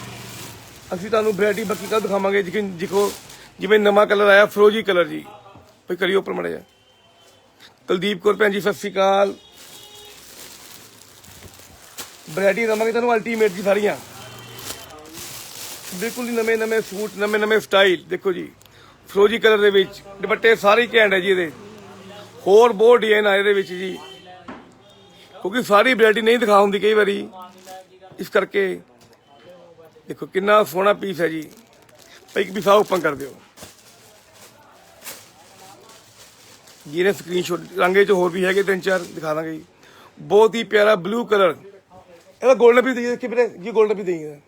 ਅਸੀਂ ਤੁਹਾਨੂੰ ਵੈਰਾਈਟੀ ਬਾਕੀ ਕੱਲ ਦਿਖਾਵਾਂਗੇ ਜਿਵੇਂ ਜਿਕੋ ਜਿਵੇਂ ਨਵਾਂ ਕਲਰ ਆਇਆ, ਫਰੋਜੀ ਕਲਰ ਜੀ। ਕੋਈ ਕਰਿਓ ਉੱਪਰ ਮੜਿਆ ਕੁਲਦੀਪ ਕੌਰ ਭੈਣ ਜੀ, ਸਤਿ ਸ਼੍ਰੀ ਅਕਾਲ। ਵੈਰਾਈਟੀ ਦਵਾਂਗੇ ਤੁਹਾਨੂੰ ਅਲਟੀਮੇਟ ਦੀ ਸਾਰੀਆਂ। ਬਿਲਕੁਲ ਹੀ ਨਵੇਂ ਨਵੇਂ ਸੂਟ, ਨਵੇਂ ਨਵੇਂ ਸਟਾਈਲ ਦੇਖੋ ਜੀ। ਫਰੋਜੀ ਕਲਰ ਦੇ ਵਿੱਚ, ਦੁਪੱਟੇ ਸਾਰੇ ਘੈਂਟ ਹੈ ਜੀ ਇਹਦੇ। ਹੋਰ ਬਹੁਤ ਡਿਜ਼ਾਈਨ ਆਏ ਇਹਦੇ ਵਿੱਚ ਜੀ। ਕਿਉਂਕਿ ਸਾਰੀ ਵੈਰਾਈਟੀ ਨਹੀਂ ਦਿਖਾ ਹੁੰਦੀ ਕਈ ਵਾਰੀ। ਇਸ ਕਰਕੇ ਦੇਖੋ ਕਿੰਨਾ ਸੋਹਣਾ ਪੀਸ ਹੈ ਜੀ। ਭਾਈ, ਇੱਕ ਪੀਸਾ ਓਪਨ ਕਰ ਦਿਓ। ਜਿਹਨੇ ਸਕਰੀਨਸ਼ਾਟ ਰੰਗੇ ਚ ਹੋਰ ਵੀ ਹੈਗੇ ਤਿੰਨ ਚਾਰ, ਦਿਖਾ ਦਾਂਗੇ ਜੀ। ਬਹੁਤ ਹੀ ਪਿਆਰਾ ਬਲੂ ਕਲਰ ਇਹਦਾ 골ਡਨ ਵੀ ਦੇਈਏ ਕਿ ਵੀਰੇ ਜੀ 골ਡਨ ਵੀ ਦੇਈਏ।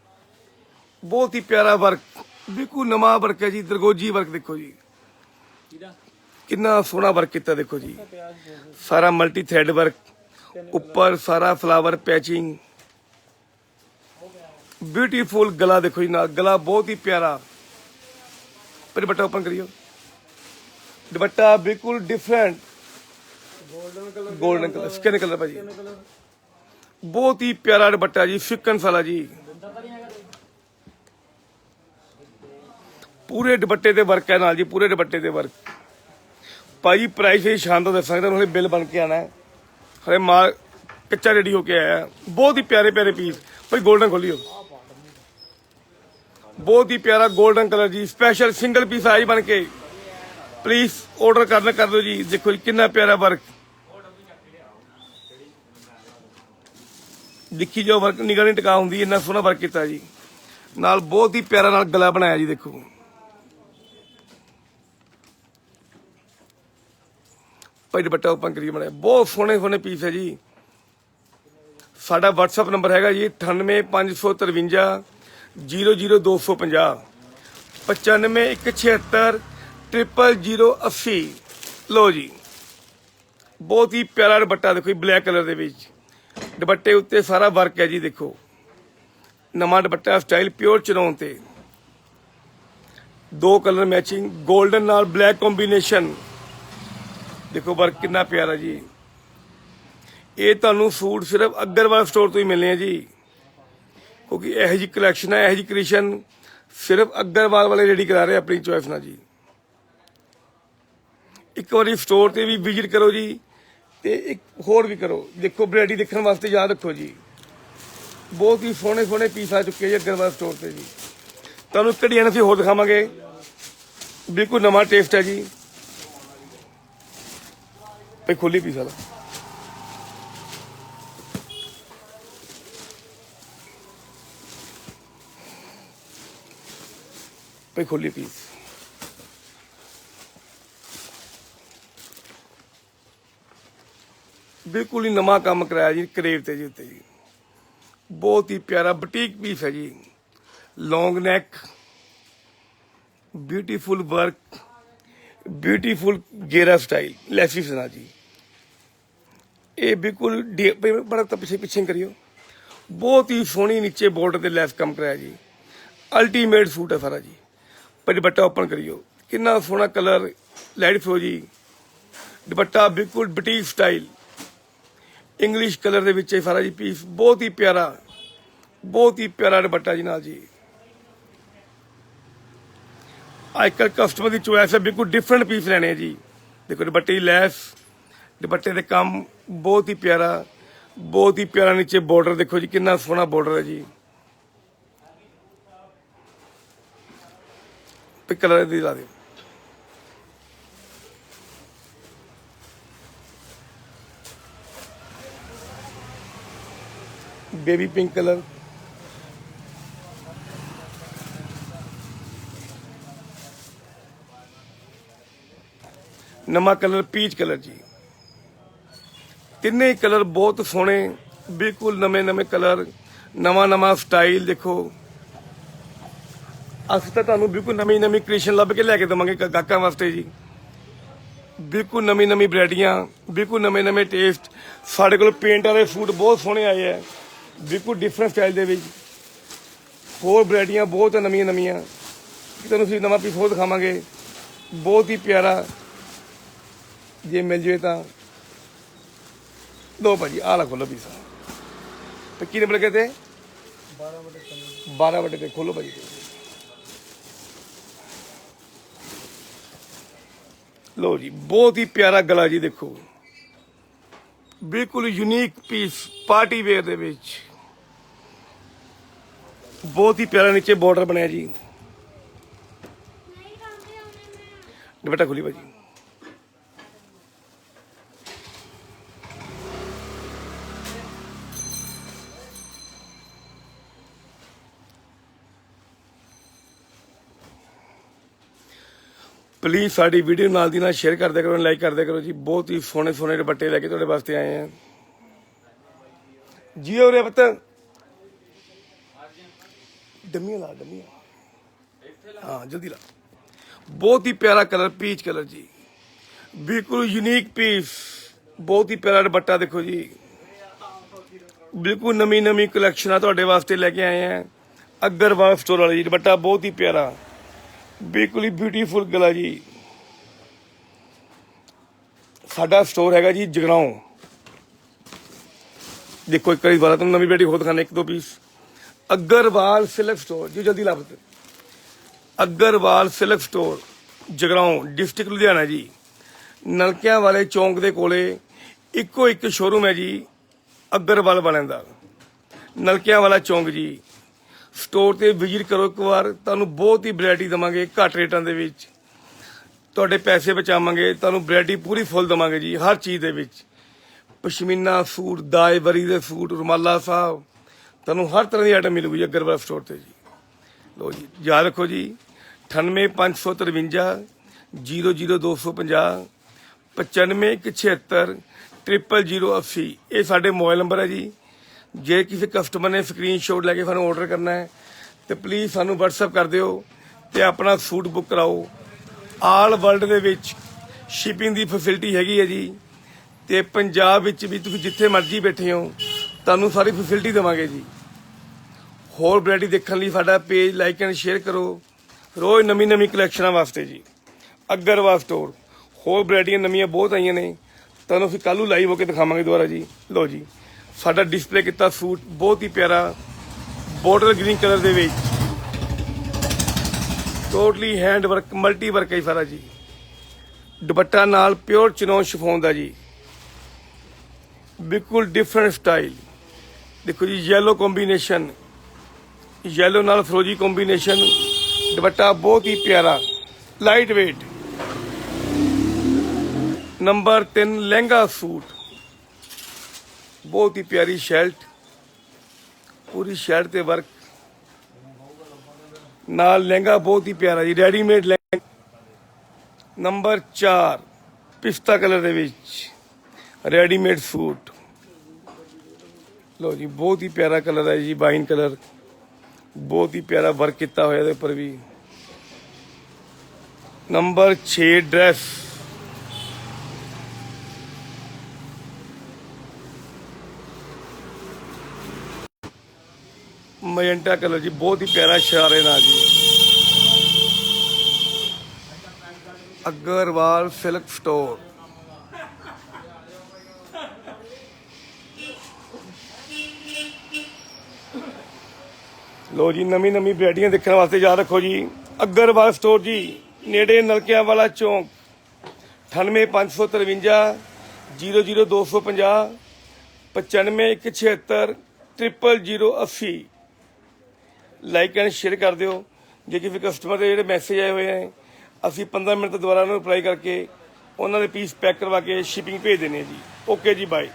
ਬਹੁਤ ਹੀ ਪਿਆਰਾ ਵਰਕ ਬਿਲਕੁਲ ਨਵਾਂ ਵਰਕ ਹੈ ਜੀ, ਦਰਗੋਜੀ ਵਰਕ ਦੇਖੋ ਜੀ। ਕਿੰਨਾ ਸੋਹਣਾ ਵਰਕ ਕੀਤਾ ਦੇਖੋ ਜੀ। ਸਾਰਾ ਮਲਟੀ ਥ੍ਰੈਡ ਵਰਕ ਉੱਪਰ ਸਾਰਾ ਫਲਾਵਰ ਪੈਚਿੰਗ ਬਿਊਟੀਫੁਲ ਗਲਾ ਦੇਖੋ ਜੀ ਨਾਲ, ਗਲਾ ਬਹੁਤ ਹੀ ਪਿਆਰਾ। ਪਰ ਦੁਪੱਟਾ ਓਪਨ ਕਰਿਓ। ਦੁਪੱਟਾ ਬਿਲਕੁਲ different golden colour golden colour skin colour ਭਾਜੀ। ਬਹੁਤ ਹੀ ਪਿਆਰਾ ਦੁਪੱਟਾ ਜੀ ਫਿੱਕਨ ਸਾਲਾ ਜੀ। ਪੂਰੇ ਦੁਪੱਟੇ ਤੇ ਵਰਕ ਹੈ ਨਾਲ ਜੀ, ਪੂਰੇ ਦੁਪੱਟੇ ਤੇ ਵਰਕ ਭਾਜੀ ਪ੍ਰਾਈਸ ਹੀ ਸ਼ਾਨਦਾਰ ਦੱਸ ਸਕਦਾ ਹਲੇ ਬਿੱਲ ਬਣ ਕੇ ਆਣਾ ਹੈ। ਹਲੇ ਮਾਲ ਕੱਚਾ ਰੈਡੀ ਹੋ ਕੇ ਆਇਆ। ਬਹੁਤ ਹੀ ਪਿਆਰੇ ਪਿਆਰੇ ਪੀਸ ਭਾਈ 골ਡਨ ਖੋਲਿਓ। ਬਹੁਤ ਹੀ ਪਿਆਰਾ 골ਡਨ ਕਲਰ ਜੀ ਸਪੈਸ਼ਲ ਸਿੰਗਲ ਪੀਸ ਆਈ ਬਣ ਕੇ। ਪਲੀਜ਼ ਆਰਡਰ ਕਰਨਾ ਕਰ ਦਿਓ ਜੀ। ਦੇਖੋ ਜੀ, ਕਿੰਨਾ ਪਿਆਰਾ ਵਰਕ ਦੇਖੀ ਜੋ ਵਰਕ ਨਿਗਾਹ ਨਹੀਂ ਟਿਕਾ ਹੁੰਦੀ, ਇੰਨਾ ਸੋਹਣਾ ਵਰਕ ਕੀਤਾ ਜੀ। ਨਾਲ ਬਹੁਤ ਹੀ ਪਿਆਰਾ ਨਾਲ ਗਲਾ ਬਣਾਇਆ ਜੀ, ਦੇਖੋ। ਭਾਈ ਦੁਪੱਟਾ ਓਪਨ ਕਰੀਏ ਬਣਿਆ। ਬਹੁਤ ਸੋਹਣੇ ਸੋਹਣੇ ਪੀਸ ਹੈ ਜੀ। ਸਾਡਾ WhatsApp ਨੰਬਰ ਹੈਗਾ ਜੀ 98553 00250 9517 080 ਲੋ ਜੀ, ਬਹੁਤ ਹੀ ਪਿਆਰਾ ਦੁਪੱਟਾ ਦੇਖੋ ਬਲੈਕ ਕਲਰ ਦੇ ਵਿੱਚ। ਦੁਪੱਟੇ ਉੱਤੇ ਸਾਰਾ ਵਰਕ ਹੈ ਜੀ, ਦੇਖੋ। ਨਵਾਂ ਦੁਪੱਟਾ ਸਟਾਈਲ ਪਿਓਰ ਚਨੌਨ ਤੇ। ਦੋ ਕਲਰ ਮੈਚਿੰਗ 골ਡਨ ਨਾਲ ਬਲੈਕ ਕੰਬੀਨੇਸ਼ਨ ਦੇਖੋ ਵਰਕ ਕਿੰਨਾ ਪਿਆਰਾ ਜੀ। ਇਹ ਤੁਹਾਨੂੰ ਸੂਟ ਸਿਰਫ ਅਗਰਵਾਲ ਸਟੋਰ ਤੋਂ ਹੀ ਮਿਲਨੇ ਆ ਜੀ। ਕਿਉਂਕਿ ਇਹੋ ਜੀ ਕਲੈਕਸ਼ਨ ਹੈ ਇਹੋ ਜੀ ਕ੍ਰੀਏਸ਼ਨ ਸਿਰਫ ਅਗਰਵਾਲ ਵਾਲੇ ਰੈਡੀ ਕਰਾ ਰਹੇ ਆਪਣੀ ਚੋਇਸ ਨਾਲ ਜੀ। ਇੱਕ ਵਾਰੀ ਸਟੋਰ ਤੇ ਵੀ ਵਿਜ਼ਿਟ ਕਰੋ ਜੀ ਤੇ ਇੱਕ ਹੋਰ ਵੀ ਕਰੋ। ਦੇਖੋ ਵੈਰਾਈਟੀ ਦੇਖਣ ਵਾਸਤੇ ਯਾਦ ਰੱਖੋ ਜੀ। ਬਹੁਤ ਹੀ ਸੋਹਣੇ ਸੋਹਣੇ ਪੀਸ ਆ ਚੁੱਕੇ ਜੀ ਅਗਰਵਾਲ ਸਟੋਰ ਤੇ ਜੀ। ਤੁਹਾਨੂੰ ਇੱਕ ਡਿਜ਼ਾਈਨ ਅਸੀਂ ਹੋਰ ਦਿਖਾਵਾਂਗੇ। ਬਿਲਕੁਲ ਨਵਾਂ ਟੇਸਟ ਹੈ ਜੀ। ਤੇ ਖੋਲੀ ਪੀਸ ਵਾਲਾ ਪਈ ਖੋਲੀ ਪੀਸ ਬਿਲਕੁਲ ਹੀ ਨਵਾਂ ਕੰਮ ਕਰਾਇਆ ਜੀ, ਕਰੇਵ ਤੇ ਜੀ ਉੱਤੇ ਜੀ। ਬਹੁਤ ਹੀ ਪਿਆਰਾ ਬੁਟੀਕ ਪੀਸ ਹੈ ਜੀ। Long neck beautiful work beautiful ਗੇਰਾ style laces ਨਾਲ ਜੀ। ਇਹ ਬਿਲਕੁਲ ਡੀ- ਬੜਾ ਤਾਂ ਪਿੱਛੇ ਪਿੱਛੇ ਕਰਿਓ। ਬਹੁਤ ਹੀ ਸੋਹਣੀ ਨੀਚੇ ਬੋਰਡਰ ਤੇ ਲੈਸ ਕੰਮ ਕਰਾਇਆ ਜੀ। ਅਲਟੀਮੇਟ ਸੂਟ ਹੈ ਸਾਰਾ ਜੀ। ਪਰ ਦੁਪੱਟਾ ਓਪਨ ਕਰਿਓ। ਕਿੰਨਾ ਸੋਹਣਾ ਕਲਰ ਲਾਈਟ ਫਰੋਜੀ ਦੁਪੱਟਾ ਬਿਲਕੁਲ ਬੁਟੀਕ ਸਟਾਈਲ ਇੰਗਲਿਸ਼ ਕਲਰ ਦੇ ਵਿੱਚ ਇਹ ਸਾਰਾ ਜੀ ਪੀਸ ਬਹੁਤ ਹੀ ਪਿਆਰਾ। ਬਹੁਤ ਹੀ ਪਿਆਰਾ ਦੁਪੱਟਾ ਜੀ ਨਾਲ ਜੀ। ਅੱਜ ਅੱਜਕੱਲ ਕਸਟਮਰ ਦੀ ਚੋਇਸ ਹੈ ਬਿਲਕੁਲ ਡਿਫਰੈਂਟ ਪੀਸ ਲੈਣੇ ਆ ਜੀ। ਦੇਖੋ ਦੁਪੱਟੇ ਦੀ ਲੈਸ ਦੁਪੱਟੇ ਦੇ ਕੰਮ ਬਹੁਤ ਹੀ ਪਿਆਰਾ, ਬਹੁਤ ਹੀ ਪਿਆਰਾ ਨੀਚੇ ਬਾਰਡਰ ਦੇਖੋ ਜੀ, ਕਿੰਨਾ ਸੋਹਣਾ ਬਾਰਡਰ ਹੈ ਜੀ। ਪਿਕ ਕਲਰ ਦੀ ਲਾ ਦਿਓ। ਬੇਬੀ ਪਿੰਕ ਕਲਰ ਨਵਾਂ ਕਲਰ, ਪੀਚ ਕਲਰ ਜੀ। ਤਿੰਨੇ ਕਲਰ ਬਹੁਤ ਸੋਹਣੇ, ਬਿਲਕੁਲ ਨਵੇਂ ਨਵੇਂ ਕਲਰ, ਨਵਾਂ ਨਵਾਂ ਸਟਾਈਲ ਦੇਖੋ। ਅਸੀਂ ਤਾਂ ਤੁਹਾਨੂੰ ਬਿਲਕੁਲ ਨਵੀਂ ਨਵੀਂ ਕ੍ਰੀਏਸ਼ਨ ਲੱਭ ਕੇ ਲੈ ਕੇ ਦੇਵਾਂਗੇ ਗਾਹਕਾਂ ਵਾਸਤੇ ਜੀ। ਬਿਲਕੁਲ ਨਵੀਂ ਨਵੀਂ ਵੈਰਾਈਟੀਆਂ, ਬਿਲਕੁਲ ਨਵੇਂ ਨਵੇਂ ਟੇਸਟ। ਸਾਡੇ ਕੋਲ ਪੇਂਟ ਵਾਲੇ ਸੂਟ ਬਹੁਤ ਸੋਹਣੇ ਆਏ ਆ। ਬਿਲਕੁਲ ਡਿਫਰੈਂਟ ਸਟਾਈਲ ਦੇ ਵਿੱਚ। ਹੋਰ ਵੈਰਾਈਟੀਆਂ ਬਹੁਤ ਨਵੀਆਂ ਨਵੀਆਂ। ਤੁਹਾਨੂੰ ਅਸੀਂ ਨਵਾਂ ਪੀਸ ਹੋਰ ਦਿਖਾਵਾਂਗੇ। ਬਹੁਤ ਹੀ ਪਿਆਰਾ। ਜੇ ਮਿਲ ਜਵੇ ਤਾਂ ਦੋ ਭਾਜੀ, ਆਹ ਲਾ ਖੋਲੋ ਪੀਸ ਤੇ ਕੀ ਨੰਬਰ ਕਹਤੇ 12 ਵਜੇ 12 ਵਜੇ ਤੇ ਖੋਲੋ ਭਾਜੀ। ਲੋ ਜੀ, ਬਹੁਤ ਹੀ ਪਿਆਰਾ ਗਲਾ ਜੀ ਦੇਖੋ। ਬਿਲਕੁਲ ਯੂਨੀਕ ਪੀਸ ਪਾਰਟੀ ਵੇਅਰ ਦੇ ਵਿੱਚ। ਬਹੁਤ ਹੀ ਪਿਆਰਾ ਨੀਚੇ ਬਾਰਡਰ ਬਣਿਆ ਜੀ। ਦੁਪੱਟਾ ਖੁੱਲੀ ਭਾਜੀ। ਪਲੀਜ਼ ਸਾਡੀ ਵੀਡੀਓ ਨਾਲ ਦੀ ਨਾਲ ਸ਼ੇਅਰ ਕਰਦੇ ਕਰੋ ਲਾਈਕ ਕਰਦੇ ਕਰੋ ਜੀ। ਬਹੁਤ ਹੀ ਸੋਹਣੇ ਸੋਹਣੇ ਦੁਪੱਟੇ ਲੈ ਕੇ ਤੁਹਾਡੇ ਵਾਸਤੇ ਆਏ ਆ ਜੀ ਹੋ ਰਿਹਾ ਪਤਾ ਲਾ, ਡਮੀਆਂ। ਹਾਂ, ਜਲਦੀ ਲਾ। ਬਹੁਤ ਹੀ ਪਿਆਰਾ ਕਲਰ ਪੀਚ ਕਲਰ ਜੀ। ਬਿਲਕੁਲ ਯੂਨੀਕ ਪੀਸ ਬਹੁਤ ਹੀ ਪਿਆਰਾ ਦੁਪੱਟਾ ਦੇਖੋ ਜੀ। ਬਿਲਕੁਲ ਨਵੀਂ ਨਵੀਂ ਕਲੈਕਸ਼ਨਾਂ ਤੁਹਾਡੇ ਵਾਸਤੇ ਲੈ ਕੇ ਆਏ ਆ ਅਗਰਵਾਲ ਸਟੋਰ ਵਾਲਾ ਜੀ, ਦੁਪੱਟਾ ਬਹੁਤ ਹੀ ਪਿਆਰਾ। ਬਿਲਕੁਲ ਹੀ ਬਿਊਟੀਫੁਲ ਗਲਾ ਜੀ। ਸਾਡਾ ਸਟੋਰ ਹੈਗਾ ਜੀ ਜਗਰਾਉਂ। ਦੇਖੋ ਇੱਕ ਵਾਰੀ ਦੁਬਾਰਾ ਤੁਹਾਨੂੰ ਨਵੀਂ ਬੇਟੀ ਹੋਰ ਦਿਖਾਣਾ ਇੱਕ ਦੋ ਪੀਸ ਅਗਰਵਾਲ ਸਿਲਕ ਸਟੋਰ ਜੀ ਜਲਦੀ ਲੱਭ ਤੇ Agarwal silk store Jagraon district Ludhiana ਜੀ। ਨਲਕਿਆਂ ਵਾਲੇ ਚੌਂਕ ਦੇ ਕੋਲੇ ਇੱਕੋ ਇੱਕ ਸ਼ੋਰੂਮ ਹੈ ਜੀ ਅਗਰਵਾਲ ਵਾਲਿਆਂ ਦਾ। ਨਲਕਿਆਂ ਵਾਲਾ ਚੌਂਕ ਜੀ। ਸਟੋਰ ਤੇ ਵਿਜ਼ਿਟ ਕਰੋ ਇੱਕ ਵਾਰ, ਤੁਹਾਨੂੰ ਬਹੁਤ ਹੀ ਵੈਰਾਈਟੀ ਦਵਾਂਗੇ, ਘੱਟ ਰੇਟਾਂ ਦੇ ਵਿੱਚ। ਤੁਹਾਡੇ ਪੈਸੇ ਬਚਾਵਾਂਗੇ, ਤੁਹਾਨੂੰ ਵੈਰਾਈਟੀ ਪੂਰੀ ਫੁੱਲ ਦਵਾਂਗੇ ਜੀ, ਹਰ ਚੀਜ਼ ਦੇ ਵਿੱਚ। ਪਸ਼ਮੀਨਾ ਸੂਟ ਦਾਏ ਵਰੀ ਦੇ ਸੂਟ, ਰੁਮਾਲਾ ਸਾਹਿਬ ਤੁਹਾਨੂੰ ਹਰ ਤਰ੍ਹਾਂ ਦੀ ਆਈਟਮ ਮਿਲੂਗੀ ਅਗਰਵਾਲ ਸਟੋਰ ਤੇ ਜੀ। ਲੋ ਜੀ, ਯਾਦ ਰੱਖੋ ਜੀ 98553 00250 9576 00080 ਇਹ ਸਾਡੇ ਮੋਬਾਈਲ ਨੰਬਰ ਹੈ ਜੀ। ਜੇ ਕਿਸੇ ਕਸਟਮਰ ਨੇ ਸਕਰੀਨਸ਼ਾਟ ਲੈ ਕੇ ਸਾਨੂੰ ਆਰਡਰ ਕਰਨਾ ਹੈ, ਤੇ ਪਲੀਜ਼ ਸਾਨੂੰ WhatsApp ਕਰ ਦਿਓ ਤੇ ਆਪਣਾ ਸੂਟ ਬੁੱਕ ਕਰਾਓ। ਆਲ ਵਰਲਡ ਦੇ ਵਿੱਚ ਸ਼ਿਪਿੰਗ ਦੀ ਫੈਸਿਲਿਟੀ ਹੈਗੀ ਹੈ ਜੀ, ਤੇ ਪੰਜਾਬ ਵਿੱਚ ਵੀ ਤੁਸੀਂ ਜਿੱਥੇ ਮਰਜ਼ੀ ਬੈਠੇ ਹੋ, ਤੁਹਾਨੂੰ ਸਾਰੀ ਫੈਸਿਲਿਟੀ ਦੇਵਾਂਗੇ ਜੀ। ਹੋਰ ਵੈਰਾਈਟੀ ਦੇਖਣ ਲਈ ਸਾਡਾ ਪੇਜ ਲਾਈਕ ਐਂਡ ਸ਼ੇਅਰ ਕਰੋ। ਰੋਜ਼ ਨਵੀਂ ਨਵੀਂ ਕਲੈਕਸ਼ਨਾਂ ਵਾਸਤੇ ਜੀ। ਅਗਰਵਾਲ ਸਟੋਰ ਹੋਰ ਵੈਰਾਈਟੀਆਂ ਨਵੀਆਂ ਬਹੁਤ ਆਈਆਂ ਨੇ। ਤੁਹਾਨੂੰ ਅਸੀਂ ਕੱਲ੍ਹ ਨੂੰ ਲਾਈਵ ਹੋ ਕੇ ਦਿਖਾਵਾਂਗੇ ਦੁਬਾਰਾ ਜੀ। ਲਓ ਜੀ। ਸਾਡਾ ਡਿਸਪਲੇ ਕੀਤਾ ਸੂਟ ਬਹੁਤ ਹੀ ਪਿਆਰਾ ਬੋਟਲ ਗ੍ਰੀਨ ਕਲਰ ਦੇ ਵਿੱਚ। Totally hand work multi work ਹੈ ਸਾਰਾ ਜੀ। ਦੁਪੱਟਾ ਨਾਲ ਪਿਓਰ ਚਨੋਨ ਸ਼ਿਫੋਨ ਦਾ ਜੀ। ਬਿਲਕੁਲ ਡਿਫਰੈਂਟ ਸਟਾਈਲ ਦੇਖੋ ਜੀ, yellow ਕੰਬੀਨੇਸ਼ਨ yellow ਨਾਲ ਫਰੋਜੀ ਕੰਬੀਨੇਸ਼ਨ ਦੁਪੱਟਾ ਬਹੁਤ ਹੀ ਪਿਆਰਾ light weight number 3 lehenga suit. ਬਹੁਤ ਹੀ ਪਿਆਰੀ ਸ਼ਰਟ ਪੂਰੀ ਸ਼ਰਟ ਤੇ ਵਰਕ ਨਾਲ ਲਹਿੰਗਾ ਬਹੁਤ ਹੀ ਪਿਆਰਾ ਜੀ ਰੈਡੀਮੇਡ ਲਹਿੰਗਾ। ਨੰਬਰ 4 ਪਿਸਤਾ ਕਲਰ ਦੇ ਵਿੱਚ ਰੈਡੀਮੇਡ ਸੂਟ। ਲੋ ਜੀ, ਬਹੁਤ ਹੀ ਪਿਆਰਾ ਕਲਰ ਹੈ ਜੀ, ਵਾਈਨ ਕਲਰ। ਬਹੁਤ ਹੀ ਪਿਆਰਾ ਵਰਕ ਕੀਤਾ ਹੋਇਆ ਇਹਦੇ ਉੱਪਰ ਵੀ। ਨੰਬਰ 6 ਡਰੈਸ ਮਜੰਟਾ ਕਲਰ ਜੀ, ਬਹੁਤ ਹੀ ਪਿਆਰਾ ਸ਼ਰਾਰੇ ਨਾਲ ਜੀ। Agarwal silk store. ਲੋ ਜੀ, ਨਵੀਂ ਨਵੀਂ ਵੈਰਾਈਟੀਆਂ ਦੇਖਣ ਵਾਸਤੇ ਯਾਦ ਰੱਖੋ ਜੀ। ਅਗਰਵਾਲ ਸਟੋਰ ਜੀ, ਨੇੜੇ ਨਲਕਿਆਂ ਵਾਲਾ ਚੌਂਕ। 98553 00250 9576 00080 ਲਾਈਕ ਐਂਡ ਸ਼ੇਅਰ ਕਰ ਦਿਓ। ਜੇ ਕਿਸੇ ਕਸਟਮਰ ਦੇ ਜਿਹੜੇ ਮੈਸੇਜ ਆਏ ਹੋਏ ਹੈ ਅਸੀਂ 15 ਮਿੰਟ ਤੋਂ ਦੁਬਾਰਾ ਨੂੰ ਰਿਪਲਾਈ ਕਰਕੇ ਉਹਨਾਂ ਦੇ ਪੀਸ ਪੈਕ ਕਰਵਾ ਕੇ ਸ਼ਿਪਿੰਗ ਭੇਜ ਦਿੰਦੇ ਹਾਂ ਜੀ। ਓਕੇ ਜੀ ਬਾਏ